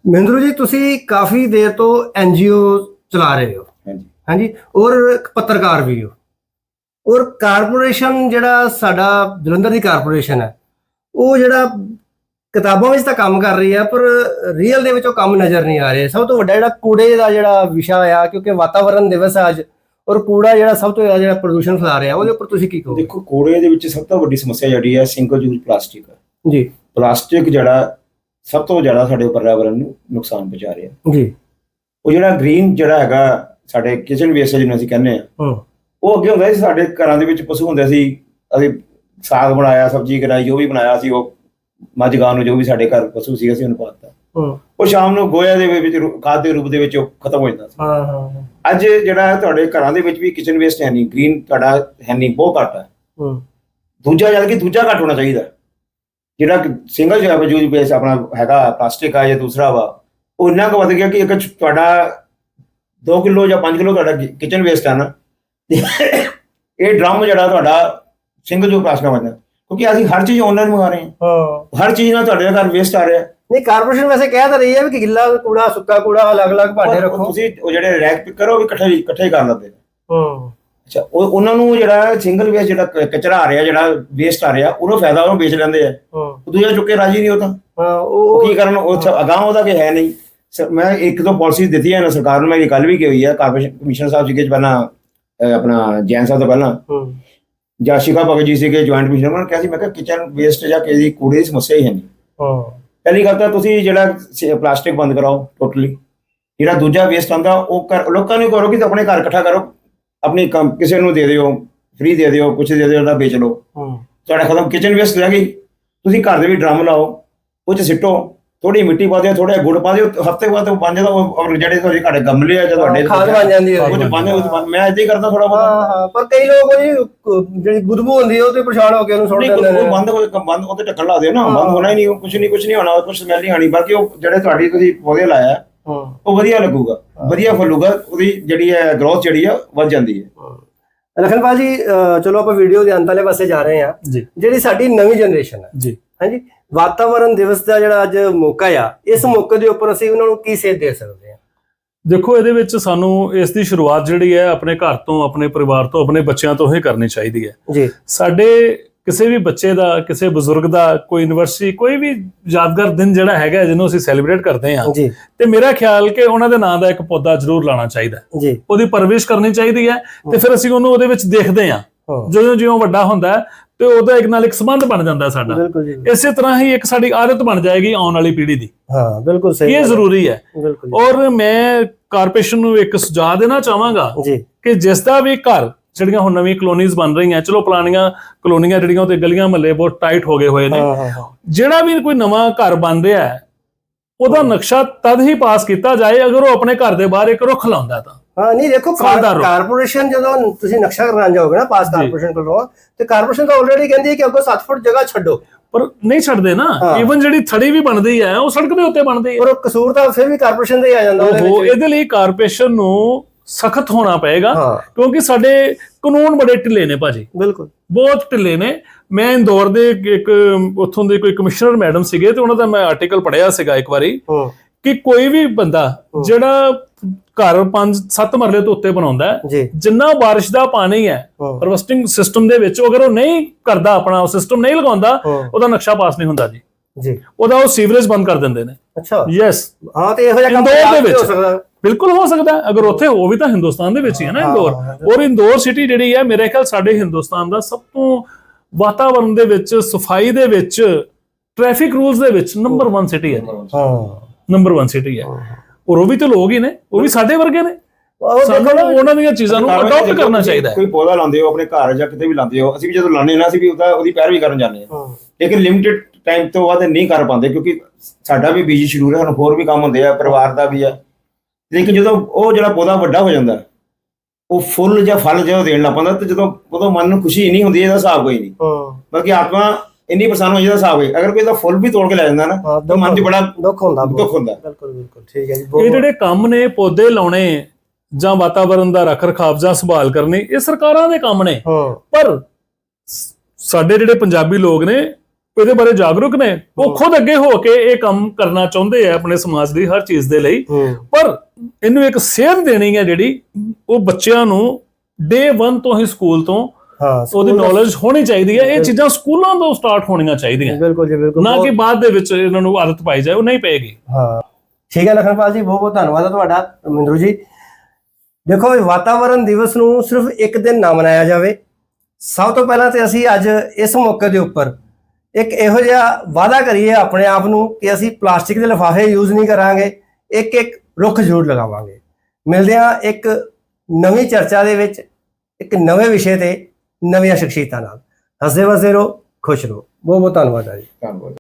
ਮਹਿੰਦਰੂ ਜੀ ਤੁਸੀਂ ਕਾਫੀ ਦੇਰ ਤੋਂ ਐਨਜੀਓ ਚਲਾ ਰਹੇ ਹੋ। ਹਾਂਜੀ। ਹਾਂਜੀ ਔਰ ਇੱਕ ਪੱਤਰਕਾਰ ਵੀ ਹੋ। ਔਰ ਕਾਰਪੋਰੇਸ਼ਨ ਜਿਹੜਾ ਸਾਡਾ ਜਲੰਧਰ ਦੀ ਕਾਰਪੋਰੇਸ਼ਨ ਹੈ ਉਹ ਜਿਹੜਾ ਕਿਤਾਬਾਂ ਵਿੱਚ ਤਾਂ ਕੰਮ ਕਰ ਰਹੀ ਹੈ ਪਰ ਰੀਅਲ ਦੇ ਵਿੱਚ ਉਹ ਕੰਮ ਨਜ਼ਰ ਨਹੀਂ ਆ ਰਿਹਾ। ਸਭ ਤੋਂ ਵੱਡਾ ਜਿਹੜਾ ਕੂੜੇ ਦਾ ਜਿਹੜਾ ਵਿਸ਼ਾ ਆ ਕਿਉਂਕਿ ਵਾਤਾਵਰਣ ਦਿਵਸ ਅੱਜ ਔਰ ਕੂੜਾ ਜਿਹੜਾ ਸਭ ਤੋਂ ਜ਼ਿਆਦਾ ਜਿਹੜਾ ਪ੍ਰਦੂਸ਼ਣ ਫੈਲਾ ਰਿਹਾ ਉਹਦੇ ਉੱਪਰ ਤੁਸੀਂ ਕੀ ਕਹੋਗੇ? ਦੇਖੋ ਕੂੜੇ ਦੇ ਵਿੱਚ ਸਭ ਤੋਂ ਵੱਡੀ ਸਮੱਸਿਆ ਜਿਹੜੀ ਹੈ ਸਿੰਗਲ ਯੂਜ਼ ਪਲਾਸਟਿਕ ਜੀ। ਪਲਾਸਟਿਕ ਜਿਹੜਾ ਸਭ ਤੋਂ ਜ਼ਿਆਦਾ ਸਾਡੇ ਪਰਿਆਵਰਨ ਨੂੰ ਨੁਕਸਾਨ ਪਹੁੰਚਾ ਰਿਹਾ। ਜੀ। ਉਹ ਜਿਹੜਾ ਗ੍ਰੀਨ ਜਿਹੜਾ ਹੈਗਾ ਸਾਡੇ ਕਿਚਨ ਵੇਸਟ ਜਿਹਨੂੰ ਅਸੀਂ ਕਹਿੰਦੇ ਆ ਹੂੰ। ਉਹ ਅੱਗੇ ਹੁੰਦਾ ਸੀ ਸਾਡੇ ਘਰਾਂ ਦੇ ਵਿੱਚ ਪਸ਼ੂ ਹੁੰਦੇ ਸੀ ਅਸੀਂ ਸਾਗ ਬਣਾਇਆ ਸਬਜ਼ੀ ਕਰਾਈ ਜੋ ਵੀ ਬਣਾਇਆ ਸੀ ਉਹ ਮੱਝ ਗਾਂ ਨੂੰ ਜੋ ਵੀ ਸਾਡੇ ਘਰ ਪਸ਼ੂ ਸੀ ਅਸੀਂ ਉਹਨੂੰ ਪਾਤਾ। ਹੂੰ। ਉਹ ਸ਼ਾਮ ਨੂੰ ਗੋਇਆ ਦੇ ਵਿੱਚ ਖਾਦ ਦੇ ਰੂਪ ਦੇ ਵਿੱਚ ਉਹ ਖਤਮ ਹੋ ਜਾਂਦਾ ਸੀ। ਹਾਂ ਹਾਂ ਅੱਜ ਜਿਹੜਾ ਹੈ ਤੁਹਾਡੇ ਘਰਾਂ ਦੇ ਵਿੱਚ ਵੀ ਕਿਚਨ ਵੇਸਟ ਹੈ ਨਹੀਂ ਗ੍ਰੀਨ ਤੁਹਾਡਾ ਹੈ ਨਹੀਂ ਬਹੁਤ ਘੱਟ ਹੈ। ਹੂੰ। ਦੂਜਾ ਜਦ ਕਿ ਦੂਜਾ ਘੱਟ ਹੋਣਾ ਚਾਹੀਦਾ ਜਿਹੜਾ ਸਿੰਗਲ ਜਿਹੜਾ ਯੂਜ਼ ਬੇਸ ਆਪਣਾ ਹੈਗਾ ਪਲਾਸਟਿਕ ਆ ਜਾਂ ਦੂਸਰਾ ਵਾ ਉਹ ਇੰਨਾ ਕੁ ਵੱਧ ਗਿਆ ਕਿ ਇੱਕ ਤੁਹਾਡਾ 2 ਕਿਲੋ ਜਾਂ 5 ਕਿਲੋ ਤੁਹਾਡਾ ਕਿਚਨ ਵੇਸਟ ਆ ਨਾ। ਇਹ ਡਰਮ ਜਿਹੜਾ ਤੁਹਾਡਾ ਸਿੰਗਲ ਯੂਜ਼ ਪਲਾਸਟਿਕ ਬਣਦਾ ਕਿਉਂਕਿ ਅਸੀਂ ਹਰ ਚੀਜ਼ ਆਨਲਾਈਨ ਮੰਗਾ ਰਹੇ ਹਾਂ। ਹਾਂ। ਹਰ ਚੀਜ਼ ਨਾਲ ਤੁਹਾਡੇ ਘਰ ਵੇਸਟ ਆ ਰਿਹਾ। ਨਹੀਂ ਕਾਰਪੋਰੇਸ਼ਨ ਵੈਸੇ ਕਹਿ ਤਾਂ ਰਹੀ ਹੈ ਵੀ ਗਿੱਲਾ ਕੂੜਾ ਸੁੱਕਾ ਕੂੜਾ ਅਲੱਗ-ਅਲੱਗ ਭਾਂਡੇ ਰੱਖੋ। ਤੁਸੀਂ ਉਹ ਜਿਹੜੇ ਰੈਕ ਪਿਕਰ ਉਹ ਵੀ ਇਕੱਠੇ ਇਕੱਠੇ ਕਰ ਲੈਂਦੇ ਨੇ। ਹੂੰ। ਅੱਛਾ ਉਹ ਉਹਨਾਂ ਨੂੰ ਜਿਹੜਾ ਸਿੰਗਲ ਵੇਸਟ ਜਿਹੜਾ ਕ- ਕਚਰਾ ਆ ਰਿਹਾ ਜਿਹੜਾ ਵੇਸਟ ਆ ਰਿਹਾ ਉਹਨੂੰ ਫਾਇਦਾ ਉਹ ਵੇਚ ਲੈਂਦੇ ਆ। ਉਹ ਦੂਜਾ ਚੁੱਕ ਕੇ ਰਾਜੀ ਨਹੀਂ ਉਹ ਤਾਂ। ਉਹ ਕੀ ਕਰਨ ਉਹ ਅਗਾਂਹ ਉਹਦਾ ਕਿ ਹੈ ਨਹੀਂ। ਮੈਂ ਇੱਕ ਦੋ ਪਾਲਿਸੀ ਦਿੱਤੀ ਹੈ ਨਾ ਸਰਕਾਰ ਨੂੰ ਮੈਂ ਇਹ ਗੱਲ ਵੀ ਕੀ ਹੋਈ ਹੈ ਕਾਰਪੋਰੇਸ਼ਨ ਕਮਿਸ਼ਨਰ ਸਾਹਿਬ ਸੀਗੇ ਪਹਿਲਾਂ ਅਹ ਆਪਣਾ ਜੈਨ ਸਾਹਿਬ ਤੋਂ ਪਹਿਲਾਂ। ਜਾਂ ਸ਼ਿਖਾ ਭਗਤ ਜੀ ਸੀਗੇ ਜੁਆਇੰਟ ਕਮਿਸ਼ਨਰ ਉਹਨਾਂ ਨੇ ਕਿਹਾ ਸੀ ਮੈਂ ਕਿਹਾ ਕਿਚਨ ਵੇਸਟ ਜਾਂ ਕਿਸੇ ਦੀ ਕੂੜੇ ਦੀ ਸਮੱਸਿਆ ਹੀ ਹੈ ਨਹੀਂ ਹਾਂ ਪਹਿਲੀ ਗੱਲ ਤਾਂ ਤੁਸੀਂ ਜਿਹੜਾ ਪਲਾਸਟਿਕ ਬੰਦ ਕਰਾਓ ਟੋਟਲੀ ਜਿਹੜਾ ਦੂਜਾ ਵੇਸਟ ਆਉਂਦਾ ਉਹ ਕਰ- ਲੋਕਾਂ ਨੂੰ ਕਰੋ ਕਿ ਆਪਣੇ ਘਰ ਇਕੱਠਾ ਕਰੋ ਆਪਣੀ ਕੰਮ ਕਿਸੇ ਨੂੰ ਦੇ ਦਿਓ ਫ੍ਰੀ ਦੇ ਦਿਓ ਕੁਛ ਦੇ ਦਿਓ ਉਹਦਾ ਵੇਚ ਲਓ ਹੂੰ ਤੁਹਾਡਾ ਖਤਮ ਕਿਚਨ ਵੇਸਟ ਰਹਿ ਗਈ ਤੁਸੀਂ ਘਰ ਦੇ ਵੀ ਡਰਮ ਲਾਓ ਉਹ ਚ ਸਿੱਟੋ ਥੋੜੀ ਮਿੱਟੀ ਪਾ ਦਿਓ ਥੋੜਾ ਗੁੜ ਪਾ ਦਿਓ ਹਫ਼ਤੇ ਬਾਅਦ ਉਹ ਬਣ ਜਾਂਦਾ ਉਹ ਔਰ ਜਿਹੜੇ ਤੁਹਾਡੇ ਘਰ ਗਮਲੇ ਆ ਜਾਂ ਤੁਹਾਡੇ ਖਾਦ ਬਣ ਜਾਂਦੀ ਹੈ। ਉਹ ਚ ਪਾਉਂਦੇ ਉਹ ਮੈਂ ਏਦਾਂ ਹੀ ਕਰਦਾ ਥੋੜਾ ਹਾਂ ਬਹੁਤ। ਹਾਂ ਪਰ ਕਈ ਲੋਕ ਉਹ ਜਿਹੜੀ ਬੁਦਬੂ ਹੁੰਦੀ ਹੈ ਉਹ ਤੇ ਪਰੇਸ਼ਾਨ ਹੋ ਕੇ ਉਹਨੂੰ ਸੁੱਟ ਦਿੰਦੇ ਨੇ। ਉਹ ਬੰਦ ਹੋ ਬੰਦ ਉਹਤੇ ਢੱਕਣ ਲਾ ਦਿਓ ਨਾ ਬੰਦ ਹੋਣਾ ਹੀ ਨਹੀਂ ਕੁਝ ਨਹੀਂ ਕੁਝ ਨਹੀਂ ਹੋਣਾ ਕੁਝ ਸਮੈਲ ਨਹੀਂ ਆਣੀ ਬਲਕਿ ਉਹ ਜਿਹੜੇ ਤੁਹਾਡੀ ਤੁਸੀਂ ਪੌਦੇ ਲਾਇਆ ਹਾਂ। ਉਹ ਵਧੀਆ ਲੱਗੂਗਾ ਵਧੀਆ ਫੁੱਲੂਗਾ ਉਹਦੀ ਜਿਹੜੀ ਹੈ ਗਰੋਥ ਜਿਹੜੀ ਆ ਵੱਧ ਜਾਂਦੀ ਹੈ। ਲਖਨਪਾਲ ਜੀ ਅਹ ਚਲੋ ਆਪਾਂ ਵੀਡੀਓ ਦੇ ਅੰਤ ਵਾਲੇ ਪਾਸੇ ਜਾ ਰਹੇ ਹਾਂ। ਜਿਹੜੀ ਸਾਡੀ ਨਵੀਂ ਜਨਰੇਸ਼ਨ ਹੈ। ਜੀ। ਹਾਂਜੀ। ਵਾਤਾਵਰਣ ਦਿਵਸ ਦਾ ਜਿਹੜਾ ਅੱਜ ਮੌਕਾ ਆ ਇਸ ਮੌਕੇ ਦੇ ਉੱਪਰ ਅਸੀਂ ਉਹਨਾਂ ਨੂੰ ਕੀ ਸੇਧ ਦੇ ਸਕਦੇ ਹਾਂ? ਦੇਖੋ ਇਹਦੇ ਵਿੱਚ ਸਾਨੂੰ ਇਸ ਦੀ ਸ਼ੁਰੂਆਤ ਜਿਹੜੀ ਹੈ ਆਪਣੇ ਘਰ ਤੋਂ ਆਪਣੇ ਪਰਿਵਾਰ ਤੋਂ ਆਪਣੇ ਬੱਚਿਆਂ ਤੋਂ ਹੀ ਕਰਨੀ ਚਾਹੀਦੀ ਹੈ। ਜੀ। ਸਾਡੇ ਕਿਸੇ ਵੀ ਬੱਚੇ ਦਾ ਕਿਸੇ ਬਜ਼ੁਰਗ ਦਾ ਕੋਈ ਯੂਨੀਵਰਸਿਟੀ ਕੋਈ ਵੀ ਯਾਦਗਾਰ ਦਿਨ ਜਿਹੜਾ ਹੈਗਾ ਜਿਹਨੂੰ ਅਸੀਂ ਸੈਲੀਬ੍ਰੇਟ ਕਰਦੇ ਹਾਂ ਤੇ ਮੇਰਾ ਖਿਆਲ ਕਿ ਉਹਨਾਂ ਦੇ ਨਾਂ ਦਾ ਇੱਕ ਪੌਦਾ ਜ਼ਰੂਰ ਲਾਣਾ ਚਾਹੀਦਾ ਉਹਦੀ ਪਰਵਰਿਸ਼ ਕਰਨੀ ਚਾਹੀਦੀ ਹੈ ਤੇ ਫਿਰ ਅਸੀਂ ਉਹਨੂੰ ਉਹਦੇ ਵਿੱਚ ਦੇਖਦੇ ਹਾਂ। ਹਾਂ। ਜਿਉਂ ਜਿਉਂ ਵੱਡਾ ਹੁੰਦਾ ਤੇ ਉਹਦਾ ਇੱਕ ਨਾਲ ਇੱਕ ਸੰਬੰਧ ਬਣ ਜਾਂਦਾ ਸਾਡਾ। ਬਿਲਕੁਲ ਜੀ। ਇਸੇ ਤਰ੍ਹਾਂ ਹੀ ਇੱਕ ਸਾਡੀ ਆਦਤ ਬਣ ਜਾਏਗੀ ਆਉਣ ਵਾਲੀ ਪੀੜ੍ਹੀ ਦੀ। ਹਾਂ ਬਿਲਕੁਲ ਸਹੀ ਇਹ। ਜ਼ਰੂਰੀ ਹੈ। ਬਿਲਕੁਲ। ਔਰ ਮੈਂ ਕਾਰਪੋਰੇਸ਼ਨ ਨੂੰ ਇੱਕ ਸੁਝਾਅ ਦੇਣਾ ਚਾਹਾਂਗਾ ਕਿ ਜਿਸ ਦਾ ਵੀ ਘਰ ਜਿਹੜੀਆਂ ਹੁਣ ਨਵੀਂ ਕਲੋਨੀਜ਼ ਬਣ ਰਹੀਆਂ ਚਲੋ ਪੁਰਾਣੀਆਂ ਕਲੋਨੀਆਂ ਜਿਹੜੀਆਂ ਤੇ ਗਲੀਆਂ ਮਹੱਲੇ ਬਹੁਤ ਟਾਈਟ ਹੋ ਗਏ ਹੋਏ ਨੇ। ਜਿਹੜਾ ਵੀ ਕੋਈ ਨਵਾਂ ਘਰ ਬਣ ਰਿਹਾ ਹੈ ਉਹਦਾ ਨਕਸ਼ਾ ਤਦ ਹੀ ਪਾਸ ਕੀਤਾ ਜਾਏ ਅਗਰ ਉਹ ਆਪਣੇ ਘਰ ਦੇ ਬਾਹਰ ਇੱਕ ਰੁੱਖ ਲਾਉਂਦਾ ਤਾਂ। ਹਾਂ ਨਹੀਂ ਦੇਖੋ ਹੋ। ਕਾਰਪੋਰੇਸ਼ਨ ਜਦੋਂ ਤੁਸੀਂ ਨਕਸ਼ਾ ਕਰਨ ਜਾਓਗੇ ਨਾ ਪਾਸ ਕਾਰਪੋਰੇਸ਼ਨ ਕੋਲੋਂ ਤੇ ਕਾਰਪੋਰੇਸ਼ਨ ਤਾਂ ਆਲਰੇਡੀ ਕਹਿੰਦੀ ਹੈ ਕਿ ਅੱਗੋਂ 7 ਫੁੱਟ ਜਗ੍ਹਾ ਛੱਡੋ। ਪਰ ਨਹੀਂ ਛੱਡਦੇ ਨਾ। ਹਾਂ। ਈਵਨ ਜਿਹੜੀ ਥੜੀ ਵੀ ਬਣਦੀ ਹੈ ਉਹ ਸੜਕ ਦੇ ਉੱਤੇ ਬਣਦੀ ਹੈ। ਪਰ ਉਹ ਕਸੂਰ ਤਾਂ ਫਿਰ ਵੀ ਕਾਰਪੋਰੇਸ਼ਨ ਦਾ ਹੀ ਆ ਜਾਂਦਾ ਉਹਦੇ ਉਹ ਵਿੱਚ। ਇਹਦੇ ਲਈ ਕਾਰਪੋਰੇਸ਼ਨ ਨੂੰ ਸਖਤ ਹੋਣਾ ਪਏਗਾ ਹਾਂ। ਕਿਉਂਕਿ ਸਾਡੇ ਕਾਨੂੰਨ ਬੜੇ ਢਿੱਲੇ ਨੇ ਭਾਜੀ। ਬਿਲਕੁਲ। ਬਹੁਤ ਢਿੱਲੇ ਨੇ। ਮੈਂ ਇੰਦੌਰ ਦੇ ਇੱਕ ਉੱਥੋਂ ਦੇ ਕੋਈ ਕਮਿਸ਼ਨਰ ਮੈਡਮ ਸੀਗੇ ਤੇ ਉਹਨਾਂ ਦਾ ਮੈਂ ਆਰਟੀਕਲ ਪੜਿਆ ਸੀਗਾ ਇੱਕ ਵਾਰੀ ਹੂੰ। ਕਿ ਕੋਈ ਵੀ ਬੰਦਾ ਜਿਹੜਾ ਘਰ 5 7 ਮਰਲੇ ਤੋਂ ਉੱਤੇ ਬਣਾਉਂਦਾ ਹੈ। ਜਿੰਨਾ ਬਾਰਿਸ਼ ਦਾ ਪਾਣੀ ਹੈ ਹਾਰਵੈਸਟਿੰਗ ਸਿਸਟਮ ਦੇ ਵਿੱਚ ਅਗਰ ਉਹ ਨਹੀਂ ਕਰਦਾ ਆਪਣਾ ਉਹ ਸਿਸਟਮ ਨਹੀਂ ਲਗਾਉਂਦਾ ਉਹਦਾ ਨਕਸ਼ਾ ਪਾਸ ਨਹੀਂ ਹੁੰਦਾ ਜੀ। ਜੀ। ਉਹਦਾ ਉਹ ਸੀਵਰੇਜ ਬੰਦ ਕਰ ਦਿੰਦੇ ਨੇ। ਅੱਛਾ। ਯੈਸ ਹਾਂ ਤੇ ਇਹੋ ਜਿਹਾ ਕੰਮ ਦੇ ਵਿੱਚ। ਹੋ ਸਕਦਾ। ਬਿਲਕੁਲ ਹੋ ਸਕਦਾ। ਅਗਰ ਉੱਥੇ ਉਹ ਵੀ ਤਾਂ ਹਿੰਦੁਸਤਾਨ ਦੇ ਵਿੱਚ ਹੀ ਹੈ ਨਾ ਇੰਦੌਰ। ਔਰ ਇੰਦੌਰ ਸਿਟੀ ਜਿਹੜੀ ਹੈ ਮੇਰੇ ਖਿਆਲ ਸਾਡੇ ਹਿੰਦੁਸਤਾਨ ਦਾ ਸਭ ਤੋਂ ਵਾਤਾਵਰਣ ਦੇ ਵਿੱਚ ਸਫ਼ਾਈ ਦੇ ਵਿੱਚ ਟ੍ਰੈਫਿਕ ਰੂਲਸ ਦੇ ਵਿੱਚ ਨੰਬਰ 1 ਸਿਟੀ ਹੈ। ਹਾਂ। ਨੰਬਰ 1 ਸਿਟੀ ਹੈ। ਔਰ ਉਹ ਵੀ ਤਾਂ ਲੋਕ ਹੀ ਨੇ ਉਹ ਵੀ ਸਾਡੇ ਵਰਗੇ ਨੇ। ਉਹ ਸਾਨੂੰ ਉਹਨਾਂ ਦੀਆਂ ਚੀਜ਼ਾਂ ਨੂੰ ਅਡਾਪਟ ਕਰਨਾ ਚਾਹੀਦਾ ਹੈ। ਕੋਈ ਪੌਦਾ ਲਾਉਂਦੇ ਹੋ ਆਪਣੇ ਘਰ ਜਾਂ ਕਿਤੇ ਵੀ ਲਾਉਂਦੇ ਹੋ ਅਸੀਂ ਵੀ ਜਦੋਂ ਲਾਉਂਦੇ ਨਾ ਅਸੀਂ ਵੀ ਉਹਦਾ ਉਹਦੀ ਪੈਰਵੀ ਕਰਨ ਜਾਂਦੇ ਹਾਂ। ਹਾਂ। ਲੇਕਿਨ ਲਿਮਿਟਿਡ ਟਾਈਮ ਤੋਂ ਬਾਅਦ ਨਹੀਂ ਕਰ ਪਾਉਂਦੇ ਕਿਉਂਕਿ ਸਾਡਾ ਵੀ ਬਿਜ਼ੀ ਸ਼ਡਿਊਲ ਹੈ ਸਾਨੂੰ ਹੋਰ ਵੀ ਕੰਮ ਹੁੰਦੇ ਆ ਪਰਿਵਾਰ ਦਾ ਵੀ ਆ। ਲੇਕਿਨ ਜਦੋਂ ਉਹ ਜਿਹੜਾ ਪੌਦਾ ਵੱਡਾ ਹੋ ਜਾਂਦਾ ਉਹ ਫੁੱਲ ਜਾਂ ਫਲ ਜਦੋਂ ਦੇਣ ਲੱਗ ਪੈਂਦਾ ਤੇ ਜਦੋਂ ਉਦੋਂ ਮਨ ਨੂੰ ਖੁਸ਼ੀ ਨਹੀਂ ਹੁੰਦੀ ਇਹਦਾ ਹਿਸਾਬ ਕੋਈ ਨਹੀਂ। ਹਾਂ। ਬਲਕਿ ਆਤਮਾ ਇੰਨੀ ਪਰੇਸ਼ਾਨ ਹੋ ਜਾਂਦਾ ਹਿਸਾਬ ਹੈ ਅਗਰ ਕੋਈ ਦਾ ਫੁੱਲ ਵੀ ਤੋੜ ਕੇ ਲੈ ਜਾਂਦਾ ਨਾ ਤਾਂ ਮਨ 'ਚ ਬੜਾ ਦੁੱਖ ਹੁੰਦਾ। ਦੁੱਖ ਹੁੰਦਾ। ਬਿਲਕੁਲ ਬਿਲਕੁਲ ਠੀਕ ਹੈ ਜੀ ਇਹ ਜਿਹੜੇ ਕੰਮ ਨੇ ਪੌਦੇ ਲਾਉਣੇ ਜਾਂ ਵਾਤਾਵਰਣ ਦਾ ਰੱਖ ਰਖਾਵ ਜਾਂ ਸੰਭਾਲ ਕਰਨੀ ਇਹ ਸਰਕਾਰਾਂ ਦੇ ਕੰਮ ਨੇ। ਪਰ ਸਾਡੇ ਜਿਹੜੇ ਪੰਜਾਬੀ ਲੋਕ ਨੇ ਇਹਦੇ ਬਾਰੇ ਜਾਗਰੂਕ ਨੇ। ਉਹ ਖੁਦ ਅੱਗੇ ਹੋ ਕੇ ਇਹ ਕੰਮ ਕਰਨਾ ਚਾਹੁੰਦੇ ਆ ਆਪਣੇ ਸਮਾਜ ਦੀ ਹਰ ਚੀਜ਼ ਦੇ ਲਈ। ਪਰ ਇਹਨੂੰ ਇੱਕ ਸੇਧ ਦੇਣੀ ਹੈ ਜਿਹੜੀ ਉਹ ਬੱਚਿਆਂ ਨੂੰ ਡੇ 1 ਤੋਂ ਹੀ ਸਕੂਲ ਤੋਂ ਹਾਂ ਉਹਦੀ ਨੌਲੇਜ ਹੋਣੀ ਚਾਹੀਦੀ ਹੈ ਇਹ ਚੀਜ਼ਾਂ ਸਕੂਲਾਂ ਤੋਂ ਸਟਾਰਟ ਹੋਣੀਆਂ ਚਾਹੀਦੀਆਂ। ਬਿਲਕੁਲ ਜੀ ਬਿਲਕੁਲ। ਨਾ ਕਿ ਬਾਅਦ ਦੇ ਵਿੱਚ ਇਹਨਾਂ ਨੂੰ ਆਦਤ ਪਾਈ ਜਾਏ ਉਹ ਨਹੀਂ ਪਏਗੀ। ਹਾਂ। ਠੀਕ ਹੈ ਲਖਨਪਾਲ ਜੀ ਬਹੁਤ ਬਹੁਤ ਧੰਨਵਾਦ ਹੈ ਤੁਹਾਡਾ ਰਮਿੰਦਰ ਜੀ। ਦੇਖੋ ਵਾਤਾਵਰਣ ਦਿਵਸ ਨੂੰ ਸਿਰਫ ਇੱਕ ਦਿਨ ਨਾ ਮਨਾਇਆ ਜਾਵੇ। ਸਭ ਤੋਂ ਪਹਿਲਾਂ ਤੇ ਅਸੀਂ ਅੱਜ ਇਸ ਮੌਕੇ ਦੇ ਉੱਪਰ ਇੱਕ ਇਹੋ ਜਿਹਾ ਵਾਅਦਾ ਕਰੀਏ ਆਪਣੇ ਆਪ ਨੂੰ ਕਿ ਅਸੀਂ ਪਲਾਸਟਿਕ ਦੇ ਲਿਫਾਫੇ ਯੂਜ਼ ਨਹੀਂ ਕਰਾਂਗੇ ਇੱਕ ਇੱਕ ਰੁੱਖ ਜ਼ਰੂਰ ਲਗਾਵਾਂਗੇ। ਮਿਲਦੇ ਹਾਂ ਇੱਕ ਨਵੀਂ ਚਰਚਾ ਦੇ ਵਿੱਚ ਇੱਕ ਨਵੇਂ ਵਿਸ਼ੇ ਤੇ। ਨਵੀਆਂ ਸ਼ਖਸੀਅਤਾਂ ਨਾਲ। ਹੱਸਦੇ ਵਸਦੇ ਰਹੋ ਖੁਸ਼ ਰਹੋ। ਬਹੁਤ ਬਹੁਤ ਧੰਨਵਾਦ ਹੈ ਜੀ। ਧੰਨਵਾਦ।